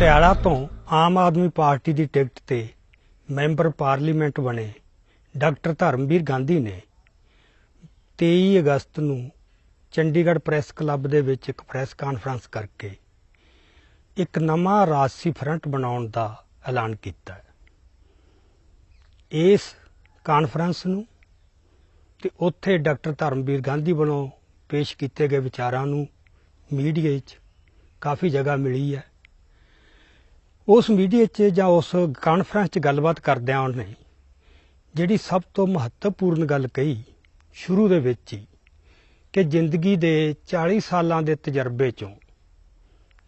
ਪਟਿਆਲਾ ਤੋਂ ਆਮ ਆਦਮੀ ਪਾਰਟੀ ਦੀ ਟਿਕਟ ਤੇ ਮੈਂਬਰ ਪਾਰਲੀਮੈਂਟ ਬਣੇ ਡਾਕਟਰ ਧਰਮਵੀਰ ਗਾਂਧੀ ਨੇ। 23 ਅਗਸਤ ਨੂੰ ਚੰਡੀਗੜ੍ਹ ਪ੍ਰੈਸ ਕਲੱਬ ਦੇ ਵਿੱਚ ਇੱਕ ਪ੍ਰੈਸ ਕਾਨਫਰੰਸ ਕਰਕੇ ਇੱਕ ਨਵਾਂ ਰਾਜਸੀ ਫਰੰਟ ਬਣਾਉਣ ਦਾ ਐਲਾਨ ਕੀਤਾ ਇਸ ਕਾਨਫਰੰਸ ਨੂੰ ਤੇ ਉੱਥੇ ਡਾਕਟਰ ਧਰਮਵੀਰ ਗਾਂਧੀ ਵੱਲੋਂ ਪੇਸ਼ ਕੀਤੇ ਗਏ ਵਿਚਾਰਾਂ ਨੂੰ ਮੀਡੀਆ 'ਚ ਕਾਫੀ ਜਗ੍ਹਾ ਮਿਲੀ ਹੈ। ਉਸ ਮੀਡੀਆ 'ਚ ਜਾਂ ਉਸ ਕਾਨਫਰੰਸ 'ਚ ਗੱਲਬਾਤ ਕਰਦਿਆਂ ਉਹਨੇ ਜਿਹੜੀ ਸਭ ਤੋਂ ਮਹੱਤਵਪੂਰਨ ਗੱਲ ਕਹੀ ਸ਼ੁਰੂ ਦੇ ਵਿੱਚ ਹੀ ਕਿ ਜ਼ਿੰਦਗੀ ਦੇ 40 ਸਾਲਾਂ ਦੇ ਤਜਰਬੇ 'ਚੋਂ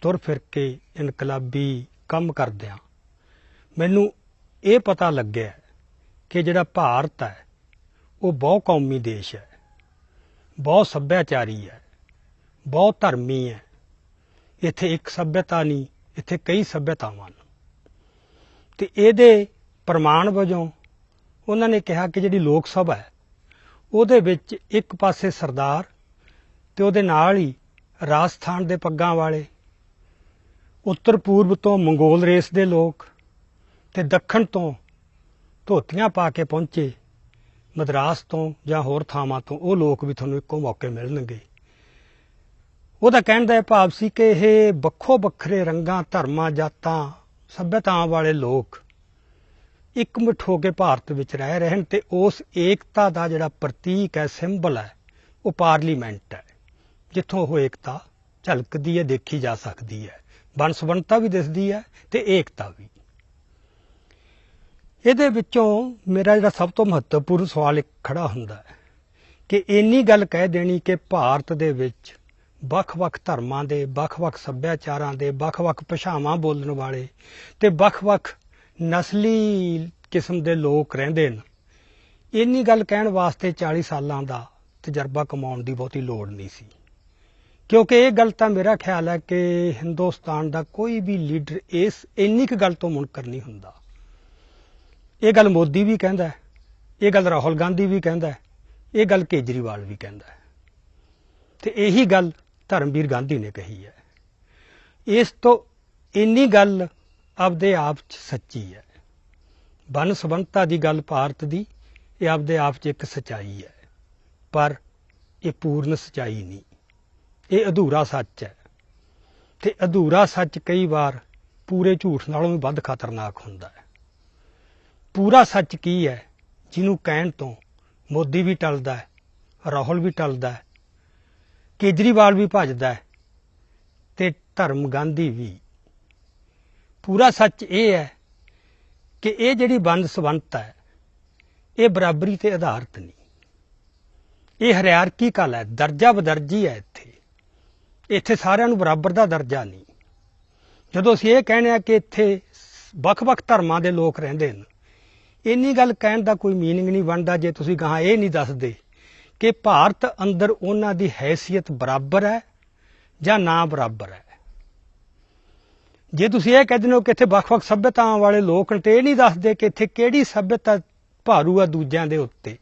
ਤੁਰ ਫਿਰ ਕੇ ਇਨਕਲਾਬੀ ਕੰਮ ਕਰਦਿਆਂ ਮੈਨੂੰ ਇਹ ਪਤਾ ਲੱਗਿਆ ਕਿ ਜਿਹੜਾ ਭਾਰਤ ਹੈ, ਉਹ ਬਹੁ ਕੌਮੀ ਦੇਸ਼ ਹੈ, ਬਹੁਤ ਸੱਭਿਆਚਾਰੀ ਹੈ, ਬਹੁਤ ਧਰਮੀ ਹੈ। ਇੱਥੇ ਇੱਕ ਸੱਭਿਅਤਾ ਨਹੀਂ ਇੱਥੇ ਕਈ ਸੱਭਿਅਤਾਵਾਂ ਹਨ ਤੇ ਇਹਦੇ ਪ੍ਰਮਾਣ ਵਜੋਂ ਉਹਨਾਂ ਨੇ ਕਿਹਾ ਕਿ ਜਿਹੜੀ ਲੋਕ ਸਭਾ ਹੈ, ਉਹਦੇ ਵਿੱਚ ਇੱਕ ਪਾਸੇ ਸਰਦਾਰ ਤੇ ਉਹਦੇ ਨਾਲ ਹੀ ਰਾਜਸਥਾਨ ਦੇ ਪੱਗਾਂ ਵਾਲੇ, ਉੱਤਰ ਪੂਰਬ ਤੋਂ ਮੰਗੋਲ ਰੇਸ ਦੇ ਲੋਕ ਤੇ ਦੱਖਣ ਤੋਂ ਧੋਤੀਆਂ ਪਾ ਕੇ ਪਹੁੰਚੇ, ਮਦਰਾਸ ਤੋਂ ਜਾਂ ਹੋਰ ਥਾਵਾਂ ਤੋਂ ਉਹ ਲੋਕ ਵੀ ਤੁਹਾਨੂੰ ਇੱਕੋ ਮੌਕੇ ਮਿਲਣਗੇ। ਉਹਦਾ ਕਹਿਣ ਦਾ ਇਹ ਭਾਵ ਸੀ ਕਿ ਇਹ ਵੱਖੋ ਵੱਖਰੇ ਰੰਗਾਂ, ਧਰਮਾਂ, ਜਾਤਾਂ, ਸੱਭਿਅਤਾਵਾਂ ਵਾਲੇ ਲੋਕ ਇੱਕ ਇਕਮੁੱਠ ਹੋ ਕੇ ਭਾਰਤ ਵਿੱਚ ਰਹਿ ਰਹੇ ਹਨ ਤੇ ਉਸ ਏਕਤਾ ਦਾ ਜਿਹੜਾ ਪ੍ਰਤੀਕ ਹੈ, ਸਿੰਬਲ ਹੈ, ਉਹ ਪਾਰਲੀਮੈਂਟ ਹੈ, ਜਿੱਥੋਂ ਉਹ ਏਕਤਾ ਝਲਕਦੀ ਹੈ, ਦੇਖੀ ਜਾ ਸਕਦੀ ਹੈ। ਬਨਸਬਨਤਾ ਵੀ ਦਿਸਦੀ ਹੈ ਤੇ ਏਕਤਾ ਵੀ। ਇਹਦੇ ਵਿੱਚੋਂ ਮੇਰਾ ਜਿਹੜਾ ਸਭ ਤੋਂ ਮਹੱਤਵਪੂਰਨ ਸਵਾਲ ਇੱਕ ਖੜਾ ਹੁੰਦਾ ਹੈ ਕਿ ਇੰਨੀ ਗੱਲ ਕਹਿ ਦੇਣੀ ਕਿ ਭਾਰਤ ਦੇ ਵਿੱਚ ਵੱਖ-ਵੱਖ ਧਰਮਾਂ ਦੇ, ਵੱਖ-ਵੱਖ ਸੱਭਿਆਚਾਰਾਂ ਦੇ, ਵੱਖ-ਵੱਖ ਭਾਸ਼ਾਵਾਂ ਬੋਲਣ ਵਾਲੇ ਤੇ ਵੱਖ-ਵੱਖ ਨਸਲੀ ਕਿਸਮ ਦੇ ਲੋਕ ਰਹਿੰਦੇ ਨੇ ਇੰਨੀ ਗੱਲ ਕਹਿਣ ਵਾਸਤੇ 40 ਸਾਲਾਂ ਦਾ ਤਜਰਬਾ ਕਮਾਉਣ ਦੀ ਬਹੁਤੀ ਲੋੜ ਨਹੀਂ ਸੀ। ਕਿਉਂਕਿ ਇਹ ਗੱਲ ਤਾਂ ਮੇਰਾ ਖਿਆਲ ਹੈ ਕਿ ਹਿੰਦੁਸਤਾਨ ਦਾ ਕੋਈ ਵੀ ਲੀਡਰ ਇਸ ਇੰਨੀ ਕੁ ਗੱਲ ਤੋਂ ਮੁਨਕਰ ਨਹੀਂ ਹੁੰਦਾ। ਇਹ ਗੱਲ ਮੋਦੀ ਵੀ ਕਹਿੰਦਾ ਹੈ, ਇਹ ਗੱਲ ਰਾਹੁਲ ਗਾਂਧੀ ਵੀ ਕਹਿੰਦਾ ਹੈ, ਇਹ ਗੱਲ ਕੇਜਰੀਵਾਲ ਵੀ ਕਹਿੰਦਾ ਹੈ। ਤੇ ਇਹੀ ਗੱਲ ਧਰਮਵੀਰ ਗਾਂਧੀ ਨੇ ਕਹੀ ਹੈ। ਇਸ ਤੋਂ ਇੰਨੀ ਗੱਲ ਆਪਦੇ ਆਪ 'ਚ ਸੱਚੀ ਹੈ। ਬਨ ਸਬੰਧਤਾ ਦੀ ਗੱਲ ਭਾਰਤ ਦੀ, ਇਹ ਆਪਦੇ ਆਪ 'ਚ ਇੱਕ ਸਚਾਈ ਹੈ। ਪਰ ਇਹ ਪੂਰਨ ਸਚਾਈ ਨਹੀਂ। ਇਹ ਅਧੂਰਾ ਸੱਚ ਹੈ। ਤੇ ਅਧੂਰਾ ਸੱਚ ਕਈ ਵਾਰ ਪੂਰੇ ਝੂਠ ਨਾਲੋਂ ਵੀ ਵੱਧ ਖਤਰਨਾਕ ਹੁੰਦਾ ਹੈ। ਪੂਰਾ ਸੱਚ ਕੀ ਹੈ? ਜਿਹਨੂੰ ਕਹਿਣ ਤੋਂ ਮੋਦੀ ਵੀ ਟਲਦਾ ਹੈ, ਰਾਹੁਲ ਵੀ ਟਲਦਾ ਹੈ ਕੇਜਰੀਵਾਲ ਵੀ ਭੱਜਦਾ ਹੈ ਤੇ ਧਰਮ ਗਾਂਧੀ ਵੀ। ਪੂਰਾ ਸੱਚ ਇਹ ਹੈ ਕਿ ਇਹ ਜਿਹੜੀ ਬੰਦ ਸਵੰਤ ਹੈ, ਇਹ ਬਰਾਬਰੀ ਤੇ ਆਧਾਰਿਤ ਨਹੀਂ। ਇਹ ਹਰਿਆਰਕੀਕਲ ਹੈ, ਦਰਜਾ ਬਦਰਜੀ ਹੈ ਇੱਥੇ। ਇੱਥੇ ਸਾਰਿਆਂ ਨੂੰ ਬਰਾਬਰ ਦਾ ਦਰਜਾ ਨਹੀਂ। ਜਦੋਂ ਅਸੀਂ ਇਹ ਕਹਿੰਦੇ ਆ ਕਿ ਇੱਥੇ ਵੱਖ-ਵੱਖ ਧਰਮਾਂ ਦੇ ਲੋਕ ਰਹਿੰਦੇ ਨੇ ਇੰਨੀ ਗੱਲ ਕਹਿਣ ਦਾ ਕੋਈ ਮੀਨਿੰਗ ਨਹੀਂ ਬਣਦਾ ਜੇ ਤੁਸੀਂ ਗਾਹਾਂ ਇਹ ਨਹੀਂ ਦੱਸਦੇ ਕਿ ਭਾਰਤ ਅੰਦਰ ਉਹਨਾਂ ਦੀ ਹیثیت ਬਰਾਬਰ ਹੈ ਜਾਂ ਨਾ ਬਰਾਬਰ ਹੈ? ਜੇ ਤੁਸੀਂ ਇਹ ਕਹਿੰਦੇ ਹੋ ਕਿ ਇੱਥੇ ਵੱਖ-ਵੱਖ ਸੱਭਿਅਤਾਵਾਂ ਵਾਲੇ ਲੋਕ ਨੇ, ਤੇ ਇਹ ਨਹੀਂ ਦੱਸਦੇ ਕਿ ਇੱਥੇ ਕਿਹੜੀ ਸੱਭਿਅਤਾ ਭਾਰੂ ਆ ਦੂਜਿਆਂ ਦੇ ਉੱਤੇ?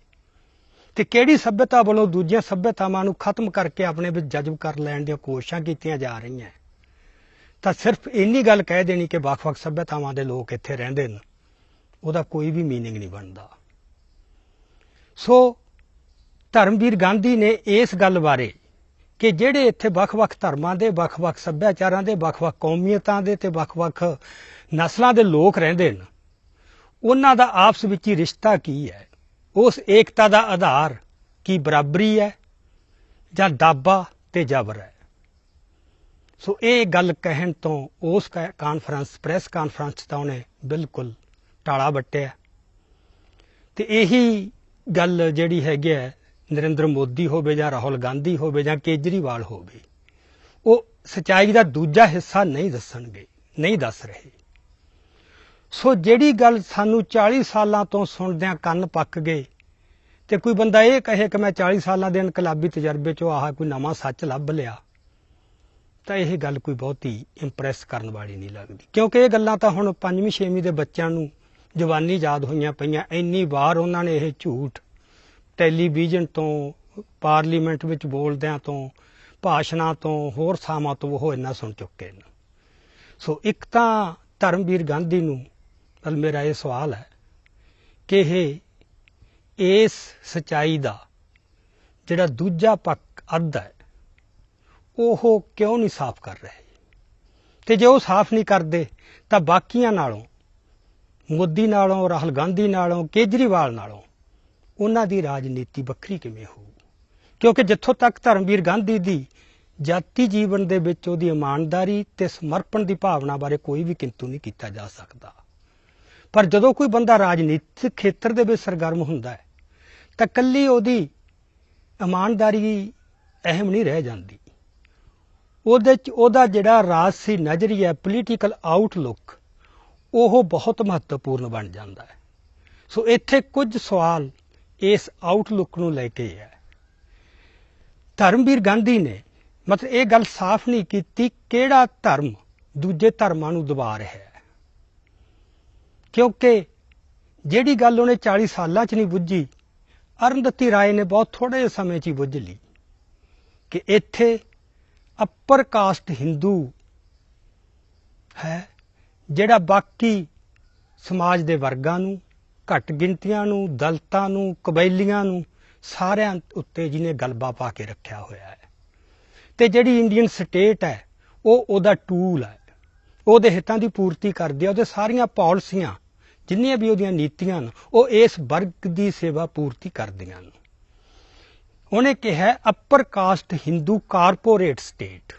ਤੇ ਕਿਹੜੀ ਸੱਭਿਅਤਾ ਵੱਲੋਂ ਦੂਜੀਆਂ ਸੱਭਿਅਤਾਵਾਂ ਨੂੰ ਖਤਮ ਕਰਕੇ ਆਪਣੇ ਵਿੱਚ ਜਜ਼ਬ ਕਰ ਲੈਣ ਦੀਆਂ ਕੋਸ਼ਿਸ਼ਾਂ ਕੀਤੀਆਂ ਜਾ ਰਹੀਆਂ? ਤਾਂ ਸਿਰਫ ਇੰਨੀ ਗੱਲ ਕਹਿ ਦੇਣੀ ਕਿ ਵੱਖ-ਵੱਖ ਸੱਭਿਅਤਾਵਾਂ ਦੇ ਲੋਕ ਇੱਥੇ ਰਹਿੰਦੇ ਨੇ। ਉਹਦਾ ਕੋਈ ਵੀ ਮੀਨਿੰਗ ਨਹੀਂ ਬਣਦਾ। ਸੋ ਧਰਮਵੀਰ ਗਾਂਧੀ ਨੇ ਇਸ ਗੱਲ ਬਾਰੇ ਕਿ ਜਿਹੜੇ ਇੱਥੇ ਵੱਖ-ਵੱਖ ਧਰਮਾਂ ਦੇ, ਵੱਖ-ਵੱਖ ਸੱਭਿਆਚਾਰਾਂ ਦੇ, ਵੱਖ-ਵੱਖ ਕੌਮੀਅਤਾਂ ਦੇ ਤੇ ਵੱਖ-ਵੱਖ ਨਸਲਾਂ ਦੇ ਲੋਕ ਰਹਿੰਦੇ ਨੇ ਉਹਨਾਂ ਦਾ ਆਪਸ ਵਿੱਚ ਹੀ ਰਿਸ਼ਤਾ ਕੀ ਹੈ? ਉਸ ਏਕਤਾ ਦਾ ਆਧਾਰ ਕੀ ਬਰਾਬਰੀ ਹੈ ਜਾਂ ਦਾਬਾ ਤੇ ਜ਼ਬਰ ਹੈ? ਸੋ ਇਹ ਗੱਲ ਕਹਿਣ ਤੋਂ ਉਸ ਕਾਨਫਰੰਸ ਪ੍ਰੈਸ ਕਾਨਫਰੰਸ ਤਾਂ ਉਹਨੇ ਬਿਲਕੁਲ ਟਾਲਾ ਵੱਟਿਆ। ਤੇ ਇਹੀ ਗੱਲ ਜਿਹੜੀ ਹੈਗੀ ਹੈ ਨਰਿੰਦਰ ਮੋਦੀ ਹੋਵੇ ਜਾਂ ਰਾਹੁਲ ਗਾਂਧੀ ਹੋਵੇ ਜਾਂ ਕੇਜਰੀਵਾਲ ਹੋਵੇ, ਉਹ ਸਚਾਈ ਦਾ ਦੂਜਾ ਹਿੱਸਾ ਨਹੀਂ ਦੱਸਣਗੇ, ਨਹੀਂ ਦੱਸ ਰਹੇ। ਸੋ ਜਿਹੜੀ ਗੱਲ ਸਾਨੂੰ 40 ਸਾਲਾਂ ਤੋਂ ਸੁਣਦਿਆਂ ਕੰਨ ਪੱਕ ਗਏ ਤੇ ਕੋਈ ਬੰਦਾ ਇਹ ਕਹੇ ਕਿ ਮੈਂ 40 ਸਾਲਾਂ ਦੇ ਇਨਕਲਾਬੀ ਤਜਰਬੇ ਚੋਂ ਆਹ ਕੋਈ ਨਵਾਂ ਸੱਚ ਲੱਭ ਲਿਆ, ਤਾਂ ਇਹ ਗੱਲ ਕੋਈ ਬਹੁਤੀ ਇੰਪ੍ਰੈਸ ਕਰਨ ਵਾਲੀ ਨਹੀਂ ਲੱਗਦੀ। ਕਿਉਂਕਿ ਇਹ ਗੱਲਾਂ ਤਾਂ ਹੁਣ 5ਵੀਂ 6ਵੀਂ ਦੇ ਬੱਚਿਆਂ ਨੂੰ ਜਵਾਨੀ ਯਾਦ ਹੋਈਆਂ ਪਈਆਂ, ਇੰਨੀ ਵਾਰ ਉਹਨਾਂ ਨੇ ਇਹ ਝੂਠ ਟੈਲੀਵਿਜ਼ਨ ਤੋਂ, ਪਾਰਲੀਮੈਂਟ ਵਿੱਚ ਬੋਲਦਿਆਂ ਤੋਂ, ਭਾਸ਼ਣਾਂ ਤੋਂ, ਹੋਰ ਥਾਵਾਂ ਤੋਂ ਉਹ ਇੰਨਾ ਸੁਣ ਚੁੱਕੇ ਨੇ। ਸੋ ਇੱਕ ਤਾਂ ਧਰਮਵੀਰ ਗਾਂਧੀ ਨੂੰ, ਨਾਲ ਮੇਰਾ ਇਹ ਸਵਾਲ ਹੈ ਕਿ ਇਹ ਇਸ ਸਚਾਈ ਦਾ ਜਿਹੜਾ ਦੂਜਾ ਪੱਖ ਅੱਧ ਹੈ, ਉਹ ਕਿਉਂ ਨਹੀਂ ਸਾਫ਼ ਕਰ ਰਹੇ? ਤੇ ਜੇ ਉਹ ਸਾਫ਼ ਨਹੀਂ ਕਰਦੇ, ਤਾਂ ਬਾਕੀਆਂ ਨਾਲੋਂ, ਮੋਦੀ ਨਾਲੋਂ, ਰਾਹੁਲ ਗਾਂਧੀ ਨਾਲੋਂ, ਕੇਜਰੀਵਾਲ ਨਾਲੋਂ ਉਹਨਾਂ ਦੀ ਰਾਜਨੀਤੀ ਵੱਖਰੀ ਕਿਵੇਂ ਹੋਊ? ਕਿਉਂਕਿ ਜਿੱਥੋਂ ਤੱਕ ਧਰਮਵੀਰ ਗਾਂਧੀ ਦੀ ਜਾਤੀ ਜੀਵਨ ਦੇ ਵਿੱਚ ਉਹਦੀ ਇਮਾਨਦਾਰੀ ਤੇ ਸਮਰਪਣ ਦੀ ਭਾਵਨਾ ਬਾਰੇ ਕੋਈ ਵੀ ਕਿੰਤੂ ਨਹੀਂ ਕੀਤਾ ਜਾ ਸਕਦਾ। ਪਰ ਜਦੋਂ ਕੋਈ ਬੰਦਾ ਰਾਜਨੀਤਿਕ ਖੇਤਰ ਦੇ ਵਿੱਚ ਸਰਗਰਮ ਹੁੰਦਾ ਹੈ, ਤਾਂ ਕੱਲੀ ਉਹਦੀ ਇਮਾਨਦਾਰੀ ਅਹਿਮ ਨਹੀਂ ਰਹਿ ਜਾਂਦੀ। ਉਹਦੇ ਚ ਉਹਦਾ ਜਿਹੜਾ ਰਾਜਸੀ ਨਜ਼ਰੀਆ ਪੋਲੀਟੀਕਲ ਆਊਟਲੁੱਕ ਉਹ ਬਹੁਤ ਮਹੱਤਵਪੂਰਨ ਬਣ ਜਾਂਦਾ ਹੈ। ਸੋ ਇੱਥੇ ਕੁਝ ਸਵਾਲ ਇਸ ਆਊਟਲੁੱਕ ਨੂੰ ਲੈ ਕੇ ਹੈ। ਧਰਮਵੀਰ ਗਾਂਧੀ ਨੇ ਮਤਲਬ ਇਹ ਗੱਲ ਸਾਫ਼ ਨਹੀਂ ਕੀਤੀ ਕਿਹੜਾ ਧਰਮ ਦੂਜੇ ਧਰਮਾਂ ਨੂੰ ਦਬਾ ਰਿਹਾ ਹੈ। ਕਿਉਂਕਿ ਜਿਹੜੀ ਗੱਲ ਉਹਨੇ 40 ਸਾਲਾਂ 'ਚ ਨਹੀਂ ਬੁੱਝੀ, ਅਰੁੰਧਤੀ ਰਾਏ ਨੇ ਬਹੁਤ ਥੋੜੇ ਜਿਹੇ ਸਮੇਂ 'ਚ ਹੀ ਬੁੱਝ ਲਈ ਕਿ ਇੱਥੇ ਅਪਰ ਕਾਸਟ ਹਿੰਦੂ ਹੈ ਜਿਹੜਾ ਬਾਕੀ ਸਮਾਜ ਦੇ ਵਰਗਾਂ ਨੂੰ ਘੱਟ ਗਿਣਤੀਆਂ ਨੂੰ, ਦਲਤਾਂ ਨੂੰ, ਕਬੈਲੀਆਂ ਨੂੰ ਸਾਰਿਆਂ ਉੱਤੇ ਜਿਹਨੇ ਗਲਬਾ ਪਾ ਕੇ ਰੱਖਿਆ ਹੋਇਆ ਹੈ। ਤੇ ਜਿਹੜੀ ਇੰਡੀਅਨ ਸਟੇਟ ਹੈ, ਉਹ ਉਹਦਾ ਟੂਲ ਹੈ। ਉਹਦੇ ਹਿੱਤਾਂ ਦੀ ਪੂਰਤੀ ਕਰਦੀ ਹੈ। ਉਹਦੇ ਸਾਰੀਆਂ ਪਾਲਿਸੀਆਂ ਜਿੰਨੀਆਂ ਵੀ ਉਹਦੀਆਂ ਨੀਤੀਆਂ ਨੇ ਉਹ ਇਸ ਵਰਗ ਦੀ ਸੇਵਾ ਪੂਰਤੀ ਕਰਦੀਆਂ ਨੇ ਉਹਨੇ ਕਿਹਾ upper caste Hindu corporate state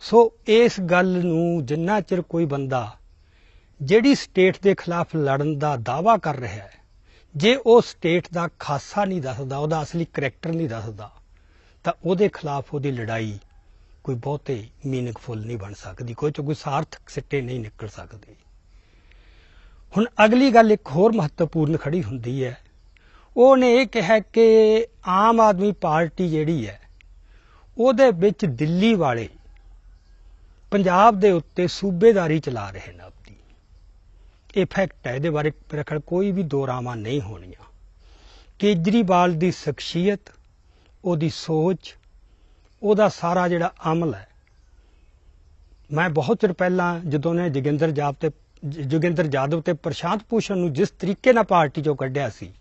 so ਇਸ ਗੱਲ ਨੂੰ ਜਿੰਨਾ ਚਿਰ ਕੋਈ ਬੰਦਾ ਜਿਹੜੀ ਸਟੇਟ ਦੇ ਖਿਲਾਫ ਲੜਨ ਦਾ ਦਾਵਾ ਕਰ ਰਿਹਾ ਹੈ, ਜੇ ਉਹ ਸਟੇਟ ਦਾ ਖਾਸਾ ਨਹੀਂ ਦੱਸਦਾ, ਉਹਦਾ ਅਸਲੀ ਕਰੈਕਟਰ ਨਹੀਂ ਦੱਸਦਾ, ਤਾਂ ਉਹਦੇ ਖਿਲਾਫ ਉਹਦੀ ਲੜਾਈ ਕੋਈ ਬਹੁਤੇ ਮੀਨਿੰਗਫੁਲ ਨਹੀਂ ਬਣ ਸਕਦੀ, ਕੋਈ ਚ ਕੋਈ ਸਾਰਥਕ ਸਿੱਟੇ ਨਹੀਂ ਨਿਕਲ ਸਕਦੇ। ਹੁਣ ਅਗਲੀ ਗੱਲ ਇੱਕ ਹੋਰ ਮਹੱਤਵਪੂਰਨ ਖੜੀ ਹੁੰਦੀ ਹੈ। ਉਹਨੇ ਇਹ ਕਿਹਾ ਕਿ ਆਮ ਆਦਮੀ ਪਾਰਟੀ ਜਿਹੜੀ ਹੈ, ਉਹਦੇ ਵਿੱਚ ਦਿੱਲੀ ਵਾਲੇ ਪੰਜਾਬ ਦੇ ਉੱਤੇ ਸੂਬੇਦਾਰੀ ਚਲਾ ਰਹੇ ਨੇ। ਇਹ ਫੈਕਟ ਹੈ, ਇਹਦੇ ਬਾਰੇ ਮੇਰੇ ਕੋਈ ਵੀ ਦੋ ਰਾਵਾਂ ਨਹੀਂ ਹੋਣੀਆਂ। ਕੇਜਰੀਵਾਲ ਦੀ ਸ਼ਖਸੀਅਤ, ਉਹਦੀ ਸੋਚ, ਉਹਦਾ ਸਾਰਾ ਜਿਹੜਾ ਅਮਲ ਹੈ। ਮੈਂ ਬਹੁਤ ਚਿਰ ਪਹਿਲਾਂ ਜਦੋਂ ਨੇ ਜੋਗਿੰਦਰ ਜਾਬ ਤੇ ਜੋਗਿੰਦਰ ਜਾਦਵ ਤੇ ਪ੍ਰਸ਼ਾਂਤ ਭੂਸ਼ਣ ਨੂੰ ਜਿਸ ਤਰੀਕੇ ਨਾਲ ਪਾਰਟੀ ਚੋਂ ਕੱਢਿਆ ਸੀ,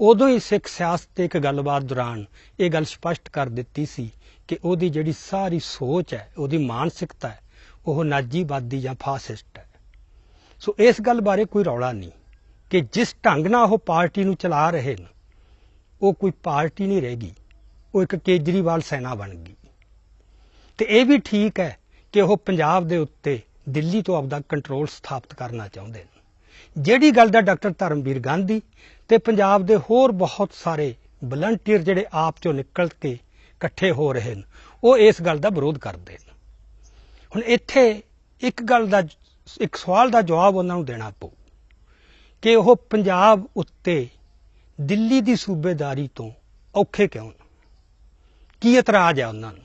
ਉਦੋਂ ਹੀ ਸਿੱਖ ਸਿਆਸਤ ਤੇ ਇੱਕ ਗੱਲਬਾਤ ਦੌਰਾਨ ਇਹ ਗੱਲ ਸਪਸ਼ਟ ਕਰ ਦਿੱਤੀ ਸੀ ਕਿ ਉਹਦੀ ਜਿਹੜੀ ਸਾਰੀ ਸੋਚ ਹੈ, ਉਹਦੀ ਮਾਨਸਿਕਤਾ ਹੈ, ਉਹ ਨਾਜੀਵਾਦੀ ਜਾਂ ਫਾਸਿਸਟ ਹੈ। ਸੋ ਇਸ ਗੱਲ ਬਾਰੇ ਕੋਈ ਰੌਲਾ ਨਹੀਂ ਕਿ ਜਿਸ ਢੰਗ ਨਾਲ ਉਹ ਪਾਰਟੀ ਨੂੰ ਚਲਾ ਰਹੇ ਨੇ, ਉਹ ਕੋਈ ਪਾਰਟੀ ਨਹੀਂ ਰਹੇਗੀ ਉਹ ਇੱਕ ਕੇਜਰੀਵਾਲ ਸੈਨਾ ਬਣ ਗਈ। ਤੇ ਇਹ ਵੀ ਠੀਕ ਹੈ ਕਿ ਉਹ ਪੰਜਾਬ ਦੇ ਉੱਤੇ ਦਿੱਲੀ ਤੋਂ ਆਪਦਾ ਕੰਟਰੋਲ ਸਥਾਪਿਤ ਕਰਨਾ ਚਾਹੁੰਦੇ ਨੇ। ਜਿਹੜੀ ਗੱਲ ਦਾ ਡਾਕਟਰ ਧਰਮਵੀਰ ਗਾਂਧੀ ਤੇ ਪੰਜਾਬ ਦੇ ਹੋਰ ਬਹੁਤ ਸਾਰੇ ਵਲੰਟੀਅਰ ਜਿਹੜੇ ਆਪ ਚੋਂ ਨਿਕਲ ਕੇ ਇਕੱਠੇ ਹੋ ਰਹੇ ਨੇ, ਉਹ ਇਸ ਗੱਲ ਦਾ ਵਿਰੋਧ ਕਰਦੇ ਨੇ। ਹੁਣ ਇੱਥੇ ਇੱਕ ਗੱਲ ਦਾ ਇੱਕ ਸਵਾਲ ਦਾ ਜਵਾਬ ਉਹਨਾਂ ਨੂੰ ਦੇਣਾ ਪਊ ਕਿ ਉਹ ਪੰਜਾਬ ਉੱਤੇ ਦਿੱਲੀ ਦੀ ਸੂਬੇਦਾਰੀ ਤੋਂ ਔਖੇ ਕਿਉਂ ਕੀ ਇਤਰਾਜ਼ ਹੈ ਉਹਨਾਂ ਨੂੰ?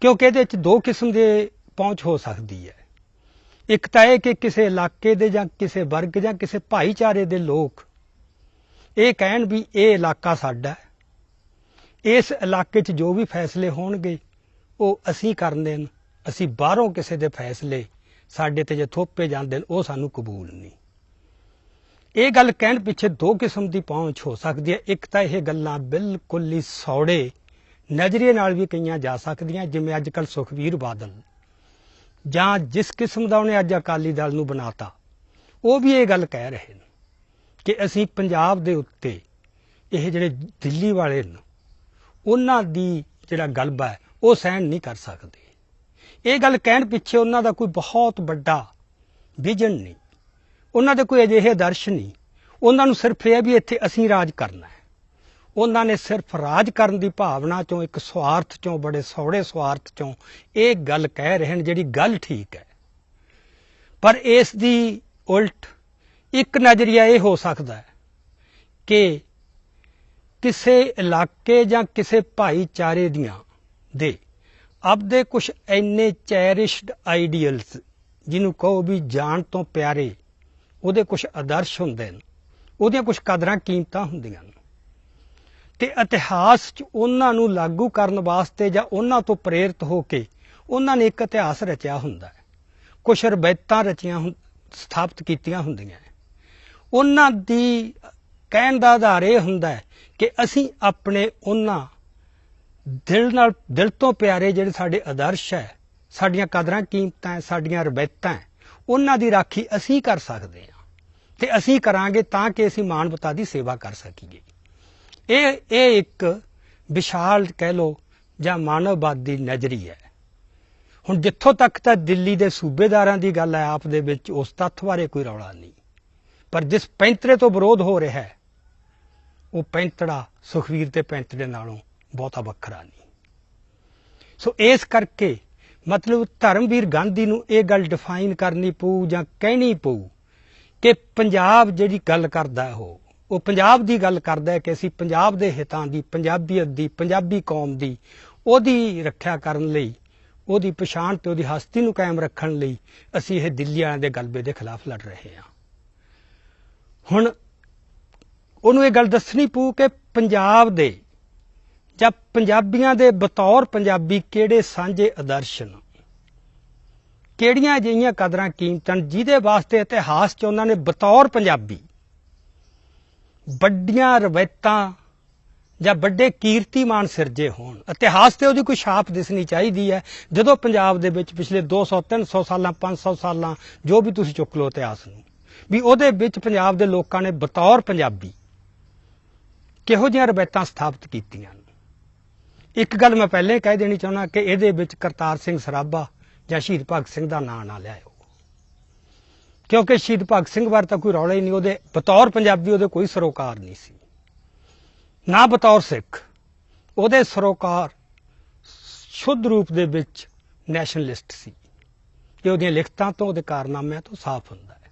ਕਿਉਂਕਿ ਇਹਦੇ ਵਿੱਚ ਦੋ ਕਿਸਮ ਦੇ ਪਹੁੰਚ ਹੋ ਸਕਦੀ ਹੈ। ਇੱਕ ਤਾਂ ਇਹ ਕਿ ਕਿਸੇ ਇਲਾਕੇ ਦੇ ਜਾਂ ਕਿਸੇ ਵਰਗ ਜਾਂ ਕਿਸੇ ਭਾਈਚਾਰੇ ਦੇ ਲੋਕ ਇਹ ਕਹਿਣ ਵੀ ਇਹ ਇਲਾਕਾ ਸਾਡਾ ਹੈ। ਇਸ ਇਲਾਕੇ 'ਚ ਜੋ ਵੀ ਫੈਸਲੇ ਹੋਣਗੇ, ਉਹ ਅਸੀਂ ਕਰਨੇ ਨੇ, ਅਸੀਂ ਬਾਹਰੋਂ ਕਿਸੇ ਦੇ ਫੈਸਲੇ ਸਾਡੇ ਤੇ ਜੇ ਥੋਪੇ ਜਾਂਦੇ ਨੇ, ਉਹ ਸਾਨੂੰ ਕਬੂਲ ਨਹੀਂ। ਇਹ ਗੱਲ ਕਹਿਣ ਪਿੱਛੇ ਦੋ ਕਿਸਮ ਦੀ ਪਹੁੰਚ ਹੋ ਸਕਦੀ ਹੈ। ਇੱਕ ਤਾਂ ਇਹ ਗੱਲਾਂ ਬਿਲਕੁਲ ਹੀ ਸੌੜੇ ਨਜ਼ਰੀਏ ਨਾਲ ਵੀ ਕਈਆਂ ਜਾ ਸਕਦੀਆਂ, ਜਿਵੇਂ ਅੱਜ ਕੱਲ ਸੁਖਵੀਰ ਬਾਦਲ। ਜਾਂ ਜਿਸ ਕਿਸਮ ਦਾ ਉਹਨੇ ਅੱਜ ਅਕਾਲੀ ਦਲ ਨੂੰ ਬਣਾਤਾ, ਉਹ ਵੀ ਇਹ ਗੱਲ ਕਹਿ ਰਹੇ ਨੇ ਕਿ ਅਸੀਂ ਪੰਜਾਬ ਦੇ ਉੱਤੇ ਇਹ ਜਿਹੜੇ ਦਿੱਲੀ ਵਾਲੇ ਨੇ, ਉਹਨਾਂ ਦੀ ਜਿਹੜਾ ਗਲਬਾ ਹੈ, ਉਹ ਸਹਿਣ ਨਹੀਂ ਕਰ ਸਕਦੇ। ਇਹ ਗੱਲ ਕਹਿਣ ਪਿੱਛੇ ਉਹਨਾਂ ਦਾ ਕੋਈ ਬਹੁਤ ਵੱਡਾ ਵਿਜ਼ਨ ਨਹੀਂ। ਉਹਨਾਂ ਦੇ ਕੋਈ ਅਜਿਹੇ ਦਰਸ਼ ਨਹੀਂ। ਉਹਨਾਂ ਨੂੰ ਸਿਰਫ ਇਹ ਵੀ ਇੱਥੇ ਅਸੀਂ ਰਾਜ ਕਰਨਾ ਹੈ। ਉਹਨਾਂ ਨੇ ਸਿਰਫ ਰਾਜ ਕਰਨ ਦੀ ਭਾਵਨਾ ਚੋਂ, ਇੱਕ ਸਵਾਰਥ ਚੋਂ, ਬੜੇ ਸੌੜੇ ਸਵਾਰਥ ਚੋਂ ਇਹ ਗੱਲ ਕਹਿ ਰਹੇ ਨੇ ਜਿਹੜੀ ਗੱਲ ਠੀਕ ਹੈ। ਪਰ ਇਸ ਦੀ ਉਲਟ ਇੱਕ ਨਜ਼ਰੀਆ ਇਹ ਹੋ ਸਕਦਾ ਹੈ ਕਿ ਕਿਸੇ ਇਲਾਕੇ ਜਾਂ ਕਿਸੇ ਭਾਈਚਾਰੇ ਦੀਆਂ ਦੇ ਆਪਦੇ ਕੁਝ ਐਨੇ ਚੈਰਿਸ਼ਡ ਆਈਡੀਅਲਸ ਜਿਹਨੂੰ ਕਹੋ ਵੀ ਜਾਣ ਤੋਂ ਪਿਆਰੇ, ਉਹਦੇ ਕੁਝ ਆਦਰਸ਼ ਹੁੰਦੇ ਨੇ ਉਹਦੀਆਂ ਕੁਝ ਕਦਰਾਂ ਕੀਮਤਾਂ ਹੁੰਦੀਆਂ ਨੇ ਤੇ ਇਤਿਹਾਸ 'ਚ ਉਹਨਾਂ ਨੂੰ ਲਾਗੂ ਕਰਨ ਵਾਸਤੇ ਜਾਂ ਉਹਨਾਂ ਤੋਂ ਪ੍ਰੇਰਿਤ ਹੋ ਕੇ ਉਹਨਾਂ ਨੇ ਇੱਕ ਇਤਿਹਾਸ ਰਚਿਆ ਹੁੰਦਾ ਹੈ। ਕੁਝ ਰਵਾਇਤਾਂ ਰਚੀਆਂ ਹੁੰ- ਸਥਾਪਿਤ ਕੀਤੀਆਂ ਹੁੰਦੀਆਂ ਉਹਨਾਂ ਦੀ ਕਹਿਣ ਦਾ ਆਧਾਰ ਇਹ ਹੁੰਦਾ ਹੈ ਕਿ ਅਸੀਂ ਆਪਣੇ ਉਹਨਾਂ ਦਿਲ ਨਾਲ, ਦਿਲ ਤੋਂ ਪਿਆਰੇ ਜਿਹੜੇ ਸਾਡੇ ਆਦਰਸ਼ ਹੈ, ਸਾਡੀਆਂ ਕਦਰਾਂ ਕੀਮਤਾਂ ਸਾਡੀਆਂ ਰਵਾਇਤਾਂ ਉਹਨਾਂ ਦੀ ਰਾਖੀ ਅਸੀਂ ਕਰ ਸਕਦੇ ਹਾਂ। ਤੇ ਅਸੀਂ ਕਰਾਂਗੇ ਤਾਂ ਕਿ ਅਸੀਂ ਮਾਨਵਤਾ ਦੀ ਸੇਵਾ ਕਰ ਸਕੀਏ। ਇਹ ਇਹ ਇੱਕ ਵਿਸ਼ਾਲ ਕਹਿ ਲੋ ਜਾਂ ਮਾਨਵਵਾਦੀ ਨਜ਼ਰੀ ਹੈ। ਹੁਣ ਜਿੱਥੋਂ ਤੱਕ ਤਾਂ ਦਿੱਲੀ ਦੇ ਸੂਬੇਦਾਰਾਂ ਦੀ ਗੱਲ ਹੈ, ਆਪ ਦੇ ਵਿੱਚ ਉਸ ਤੱਥ ਬਾਰੇ ਕੋਈ ਰੌਲਾ ਨਹੀਂ। ਪਰ ਜਿਸ ਪੈਂਤੜੇ ਤੋਂ ਵਿਰੋਧ ਹੋ ਰਿਹਾ ਹੈ, ਉਹ ਪੈਂਤੜਾ ਸੁਖਵੀਰ ਤੇ ਪੈਂਤੜੇ ਨਾਲੋਂ ਬਹੁਤਾ ਵੱਖਰਾ ਨਹੀਂ। ਸੋ ਇਸ ਕਰਕੇ ਮਤਲਬ ਧਰਮਵੀਰ ਗਾਂਧੀ ਨੂੰ ਇਹ ਗੱਲ ਡਿਫਾਈਨ ਕਰਨੀ ਪਊ ਜਾਂ ਕਹਿਣੀ ਪਊ ਕਿ ਪੰਜਾਬ ਜਿਹੜੀ ਗੱਲ ਕਰਦਾ ਉਹ ਉਹ ਪੰਜਾਬ ਦੀ ਗੱਲ ਕਰਦਾ ਹੈ ਕਿ ਅਸੀਂ ਪੰਜਾਬ ਦੇ ਹਿੱਤਾਂ ਦੀ, ਪੰਜਾਬੀਅਤ ਦੀ, ਪੰਜਾਬੀ ਕੌਮ ਦੀ, ਉਹਦੀ ਰੱਖਿਆ ਕਰਨ ਲਈ, ਉਹਦੀ ਪਛਾਣ ਤੇ ਉਹਦੀ ਹਸਤੀ ਨੂੰ ਕਾਇਮ ਰੱਖਣ ਲਈ ਅਸੀਂ ਇਹ ਦਿੱਲੀ ਵਾਲਿਆਂ ਦੇ ਗਲਬੇ ਦੇ ਖਿਲਾਫ ਲੜ ਰਹੇ ਹਾਂ। ਹੁਣ ਉਹਨੂੰ ਇਹ ਗੱਲ ਦੱਸਣੀ ਪਊ ਕਿ ਪੰਜਾਬ ਦੇ ਜਾਂ ਪੰਜਾਬੀਆਂ ਦੇ ਬਤੌਰ ਪੰਜਾਬੀ ਕਿਹੜੇ ਸਾਂਝੇ ਆਦਰਸ਼ ਨੇ? ਕਿਹੜੀਆਂ ਅਜਿਹੀਆਂ ਕਦਰਾਂ ਕੀਮਤਾਂ ਜਿਹਦੇ ਵਾਸਤੇ ਇਤਿਹਾਸ 'ਚ ਉਹਨਾਂ ਨੇ ਬਤੌਰ ਪੰਜਾਬੀ ਵੱਡੀਆਂ ਰਵਾਇਤਾਂ ਜਾਂ ਵੱਡੇ ਕੀਰਤੀਮਾਨ ਸਿਰਜੇ ਹੋਣ? ਇਤਿਹਾਸ ਤੇ ਉਹਦੀ ਕੋਈ ਛਾਪ ਦਿਸਣੀ ਚਾਹੀਦੀ ਹੈ। ਜਦੋਂ ਪੰਜਾਬ ਦੇ ਵਿੱਚ ਪਿਛਲੇ 200 300 ਸਾਲਾਂ 500 ਸਾਲਾਂ ਜੋ ਵੀ ਤੁਸੀਂ ਚੁੱਕ ਲਓ ਇਤਿਹਾਸ ਨੂੰ, ਵੀ ਉਹਦੇ ਵਿੱਚ ਪੰਜਾਬ ਦੇ ਲੋਕਾਂ ਨੇ ਬਤੌਰ ਪੰਜਾਬੀ ਕਿਹੋ ਜਿਹੀਆਂ ਰਵਾਇਤਾਂ ਸਥਾਪਿਤ ਕੀਤੀਆਂ ਨੇ? ਇੱਕ ਗੱਲ ਮੈਂ ਪਹਿਲੇ ਕਹਿ ਦੇਣੀ ਚਾਹੁੰਦਾ ਕਿ ਇਹਦੇ ਵਿੱਚ ਕਰਤਾਰ ਸਿੰਘ ਸਰਾਭਾ ਜਾਂ ਸ਼ਹੀਦ ਭਗਤ ਸਿੰਘ ਦਾ ਨਾਂ ਨਾ ਲਿਆਇਓ। ਕਿਉਂਕਿ ਸ਼ਹੀਦ ਭਗਤ ਸਿੰਘ ਬਾਰੇ ਤਾਂ ਕੋਈ ਰੌਲਾ ਹੀ ਨਹੀਂ, ਉਹਦੇ ਬਤੌਰ ਪੰਜਾਬੀ ਉਹਦੇ ਕੋਈ ਸਰੋਕਾਰ ਨਹੀਂ ਸੀ। ਨਾ ਬਤੌਰ ਸਿੱਖ, ਉਹਦੇ ਸਰੋਕਾਰ ਸ਼ੁੱਧ ਰੂਪ ਦੇ ਵਿੱਚ ਨੈਸ਼ਨਲਿਸਟ ਸੀ। ਇਹ ਉਹਦੀਆਂ ਲਿਖਤਾਂ ਤੋਂ, ਉਹਦੇ ਕਾਰਨਾਮਿਆਂ ਤੋਂ ਸਾਫ਼ ਹੁੰਦਾ ਹੈ।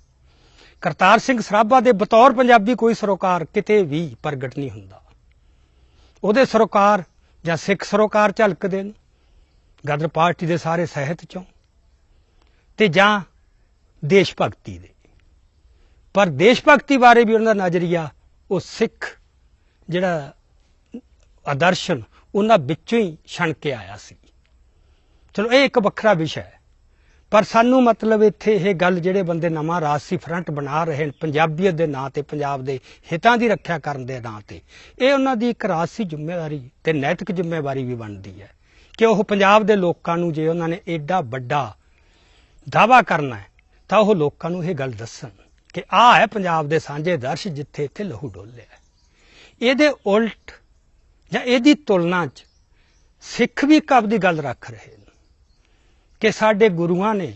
ਕਰਤਾਰ ਸਿੰਘ ਸਰਾਭਾ ਦੇ ਬਤੌਰ ਪੰਜਾਬੀ ਕੋਈ ਸਰੋਕਾਰ ਕਿਤੇ ਵੀ ਪ੍ਰਗਟ ਨਹੀਂ ਹੁੰਦਾ। ਉਹਦੇ ਸਰੋਕਾਰ ਜਾਂ ਸਿੱਖ ਸਰੋਕਾਰ ਝਲਕਦੇ ਨੇ? ਗਦਰ ਪਾਰਟੀ ਦੇ ਸਾਰੇ ਸਹਿਤ ਚੋਂ? ਤੇ ਜਾਂ ਦੇਸ਼ ਭਗਤੀ ਦੇ? ਪਰ ਦੇਸ਼ ਭਗਤੀ ਬਾਰੇ ਵੀ ਉਹਨਾਂ ਦਾ ਨਜ਼ਰੀਆ, ਉਹ ਸਿੱਖ ਜਿਹੜਾ ਆਦਰਸ਼ਨ, ਉਹਨਾਂ ਵਿੱਚੋਂ ਹੀ ਛਣ ਕੇ ਆਇਆ ਸੀ। ਚਲੋ, ਇਹ ਇੱਕ ਵੱਖਰਾ ਵਿਸ਼ਾ ਹੈ। ਪਰ ਸਾਨੂੰ ਮਤਲਬ ਇੱਥੇ ਇਹ ਗੱਲ ਜਿਹੜੇ ਬੰਦੇ ਨਵਾਂ ਰਾਜਸੀ ਫਰੰਟ ਬਣਾ ਰਹੇ ਨੇ, ਪੰਜਾਬੀਅਤ ਦੇ ਨਾਂ ਤੇ, ਪੰਜਾਬ ਦੇ ਹਿੱਤਾਂ ਦੀ ਰੱਖਿਆ ਕਰਨ ਦੇ ਨਾਂ ਤੇ, ਇਹ ਉਹਨਾਂ ਦੀ ਇੱਕ ਰਾਜਸੀ ਜ਼ਿੰਮੇਵਾਰੀ ਤੇ ਨੈਤਿਕ ਜ਼ਿੰਮੇਵਾਰੀ ਵੀ ਬਣਦੀ ਹੈ ਕਿ ਉਹ ਪੰਜਾਬ ਦੇ ਲੋਕਾਂ ਨੂੰ ਜੇ ਉਹਨਾਂ ਨੇ ਐਡਾ ਵੱਡਾ ਦਾਵਾ ਕਰਨਾ ਹੈ, ਤਾਂ ਉਹ ਲੋਕਾਂ ਨੂੰ ਇਹ ਗੱਲ ਦੱਸਣ ਕਿ ਆਹ ਹੈ ਪੰਜਾਬ ਦੇ ਸਾਂਝੇ ਦਰਸ਼ ਜਿੱਥੇ ਇੱਥੇ ਲਹੂ ਡੋਲਿਆ ਇਹਦੇ ਉਲਟ ਜਾਂ ਇਹਦੀ ਤੁਲਨਾ 'ਚ ਸਿੱਖ ਵੀ ਕਬ ਦੀ ਗੱਲ ਰੱਖ ਰਹੇ ਨੇ। ਕਿ ਸਾਡੇ ਗੁਰੂਆਂ ਨੇ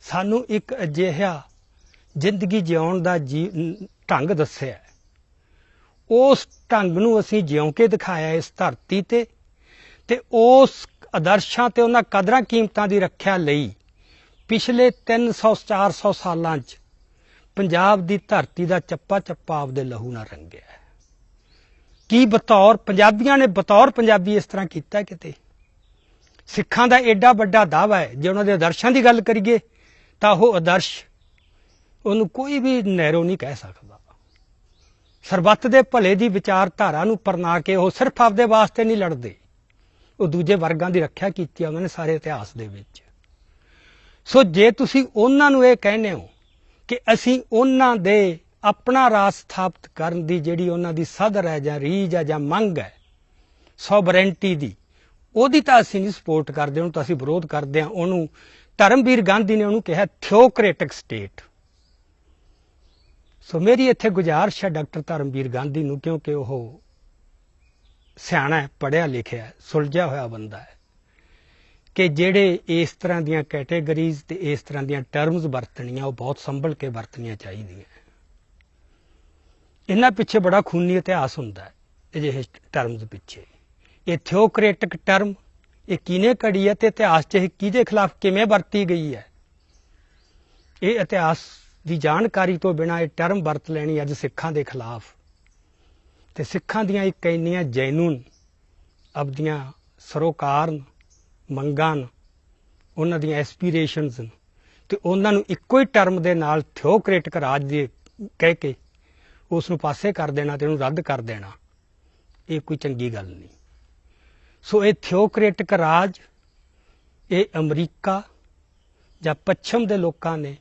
ਸਾਨੂੰ ਇੱਕ ਅਜਿਹਾ ਜ਼ਿੰਦਗੀ ਜਿਉਣ ਦਾ ਜੀ- ਢੰਗ ਦੱਸਿਆ ਉਸ ਢੰਗ ਨੂੰ ਅਸੀਂ ਜਿਉਂ ਕੇ ਦਿਖਾਇਆ ਇਸ ਧਰਤੀ ਤੇ ਤੇ ਉਸ ਆਦਰਸ਼ਾਂ ਤੇ ਉਹਨਾਂ ਕਦਰਾਂ ਕੀਮਤਾਂ ਦੀ ਰੱਖਿਆ ਲਈ ਪਿਛਲੇ 300 400 ਸਾਲਾਂ 'ਚ ਪੰਜਾਬ ਦੀ ਧਰਤੀ ਦਾ ਚੱਪਾ ਚੱਪਾ ਆਪਦੇ ਲਹੂ ਨਾਲ ਰੰਗਿਆ ਕੀ ਬਤੌਰ ਪੰਜਾਬੀਆਂ ਨੇ ਬਤੌਰ ਪੰਜਾਬੀ ਇਸ ਤਰ੍ਹਾਂ ਕੀਤਾ ਕਿਤੇ? ਸਿੱਖਾਂ ਦਾ ਐਡਾ ਵੱਡਾ ਦਾਵਾ ਹੈ, ਜੇ ਉਹਨਾਂ ਦੇ ਆਦਰਸ਼ਾਂ ਦੀ ਗੱਲ ਕਰੀਏ, ਤਾਂ ਉਹ ਆਦਰਸ਼ ਉਹਨੂੰ ਕੋਈ ਵੀ ਨਹਿਰੋ ਨਹੀਂ ਕਹਿ ਸਕਦਾ। ਸਰਬੱਤ ਦੇ ਭਲੇ ਦੀ ਵਿਚਾਰਧਾਰਾ ਨੂੰ ਪਰਨਾ ਕੇ ਉਹ ਸਿਰਫ ਆਪਦੇ ਵਾਸਤੇ ਨਹੀਂ ਲੜਦੇ। ਉਹ ਦੂਜੇ ਵਰਗਾਂ ਦੀ ਰੱਖਿਆ ਕੀਤੀ ਆ ਉਹਨਾਂ ਨੇ ਸਾਰੇ ਇਤਿਹਾਸ ਦੇ ਵਿੱਚ। ਸੋ ਜੇ ਤੁਸੀਂ ਉਹਨਾਂ ਨੂੰ ਇਹ ਕਹਿੰਦੇ ਹੋ ਕਿ ਅਸੀਂ ਉਹਨਾਂ ਦੇ ਆਪਣਾ ਰਾਜ ਸਥਾਪਿਤ ਕਰਨ ਦੀ ਜਿਹੜੀ ਉਹਨਾਂ ਦੀ ਸਦਰ ਹੈ ਜਾਂ ਰੀਜ ਹੈ ਜਾਂ ਮੰਗ ਹੈ ਸੋਵਰੈਂਟੀ ਦੀ ਉਹਦੀ ਤਾਂ ਅਸੀਂ ਨਹੀਂ ਸਪੋਰਟ ਕਰਦੇ, ਉਹਨੂੰ ਤਾਂ ਅਸੀਂ ਵਿਰੋਧ ਕਰਦੇ ਹਾਂ। ਉਹਨੂੰ ਧਰਮਵੀਰ ਗਾਂਧੀ ਨੇ ਉਹਨੂੰ ਕਿਹਾ ਥਿਓਕ੍ਰੈਟਿਕ ਸਟੇਟ ਸੋ ਮੇਰੀ ਇੱਥੇ ਗੁਜ਼ਾਰਿਸ਼ ਹੈ ਡਾਕਟਰ ਧਰਮਵੀਰ ਗਾਂਧੀ ਨੂੰ, ਕਿਉਂਕਿ ਉਹ ਸਿਆਣਾ ਪੜਿਆ ਲਿਖਿਆ ਸੁਲਝਿਆ ਹੋਇਆ ਬੰਦਾ ਹੈ, ਕਿ ਜਿਹੜੇ ਇਸ ਤਰ੍ਹਾਂ ਦੀਆਂ ਕੈਟੇਗਰੀਜ਼ ਤੇ ਇਸ ਤਰ੍ਹਾਂ ਦੀਆਂ ਟਰਮਸ ਵਰਤਣੀਆਂ, ਉਹ ਬਹੁਤ ਸੰਭਲ ਕੇ ਵਰਤਣੀਆਂ ਚਾਹੀਦੀਆਂ ਇਹਨਾਂ ਪਿੱਛੇ ਬੜਾ ਖੂਨੀ ਇਤਿਹਾਸ ਹੁੰਦਾ ਹੈ, ਅਜਿਹੇ ਟਰਮਸ ਪਿੱਛੇ। ਇਹ ਥਿਓਕ੍ਰੈਟਿਕ ਟਰਮ, ਇਹ ਕਿਨੇ ਕੜੀ ਹੈ ਤੇ ਇਤਿਹਾਸ 'ਚ ਇਹ ਕਿਹਦੇ ਖਿਲਾਫ ਕਿਵੇਂ ਵਰਤੀ ਗਈ ਹੈ? ਇਹ ਇਤਿਹਾਸ ਦੀ ਜਾਣਕਾਰੀ ਤੋਂ ਬਿਨਾਂ ਇਹ ਟਰਮ ਵਰਤ ਲੈਣੀ ਅੱਜ ਸਿੱਖਾਂ ਦੇ ਖਿਲਾਫ। ਤੇ ਸਿੱਖਾਂ ਦੀਆਂ ਇੱਕ ਇੰਨੀਆਂ ਜੈਨੂਨ, ਆਪਦੀਆਂ ਸਰੋਕਾਰ ਮੰਗਾਂ ਉਹਨਾਂ ਦੀਆਂ ਐਸਪੀਰੇਸ਼ਨਸ ਨੇ, ਤੇ ਉਹਨਾਂ ਨੂੰ ਇੱਕੋ ਹੀ ਟਰਮ ਦੇ ਨਾਲ ਥਿਓਕ੍ਰੈਟਿਕ ਰਾਜ ਦੇ ਕਹਿ ਕੇ ਉਸ ਨੂੰ ਪਾਸੇ ਕਰ ਦੇਣਾ ਤੇ ਉਹਨੂੰ ਰੱਦ ਕਰ ਦੇਣਾ। ਇਹ ਕੋਈ ਚੰਗੀ ਗੱਲ ਨਹੀਂ। ਸੋ ਇਹ ਥਿਓਕ੍ਰੇਟਿਕ ਰਾਜ, ਇਹ ਅਮਰੀਕਾ ਜਾਂ ਪੱਛਮ ਦੇ ਲੋਕਾਂ ਨੇ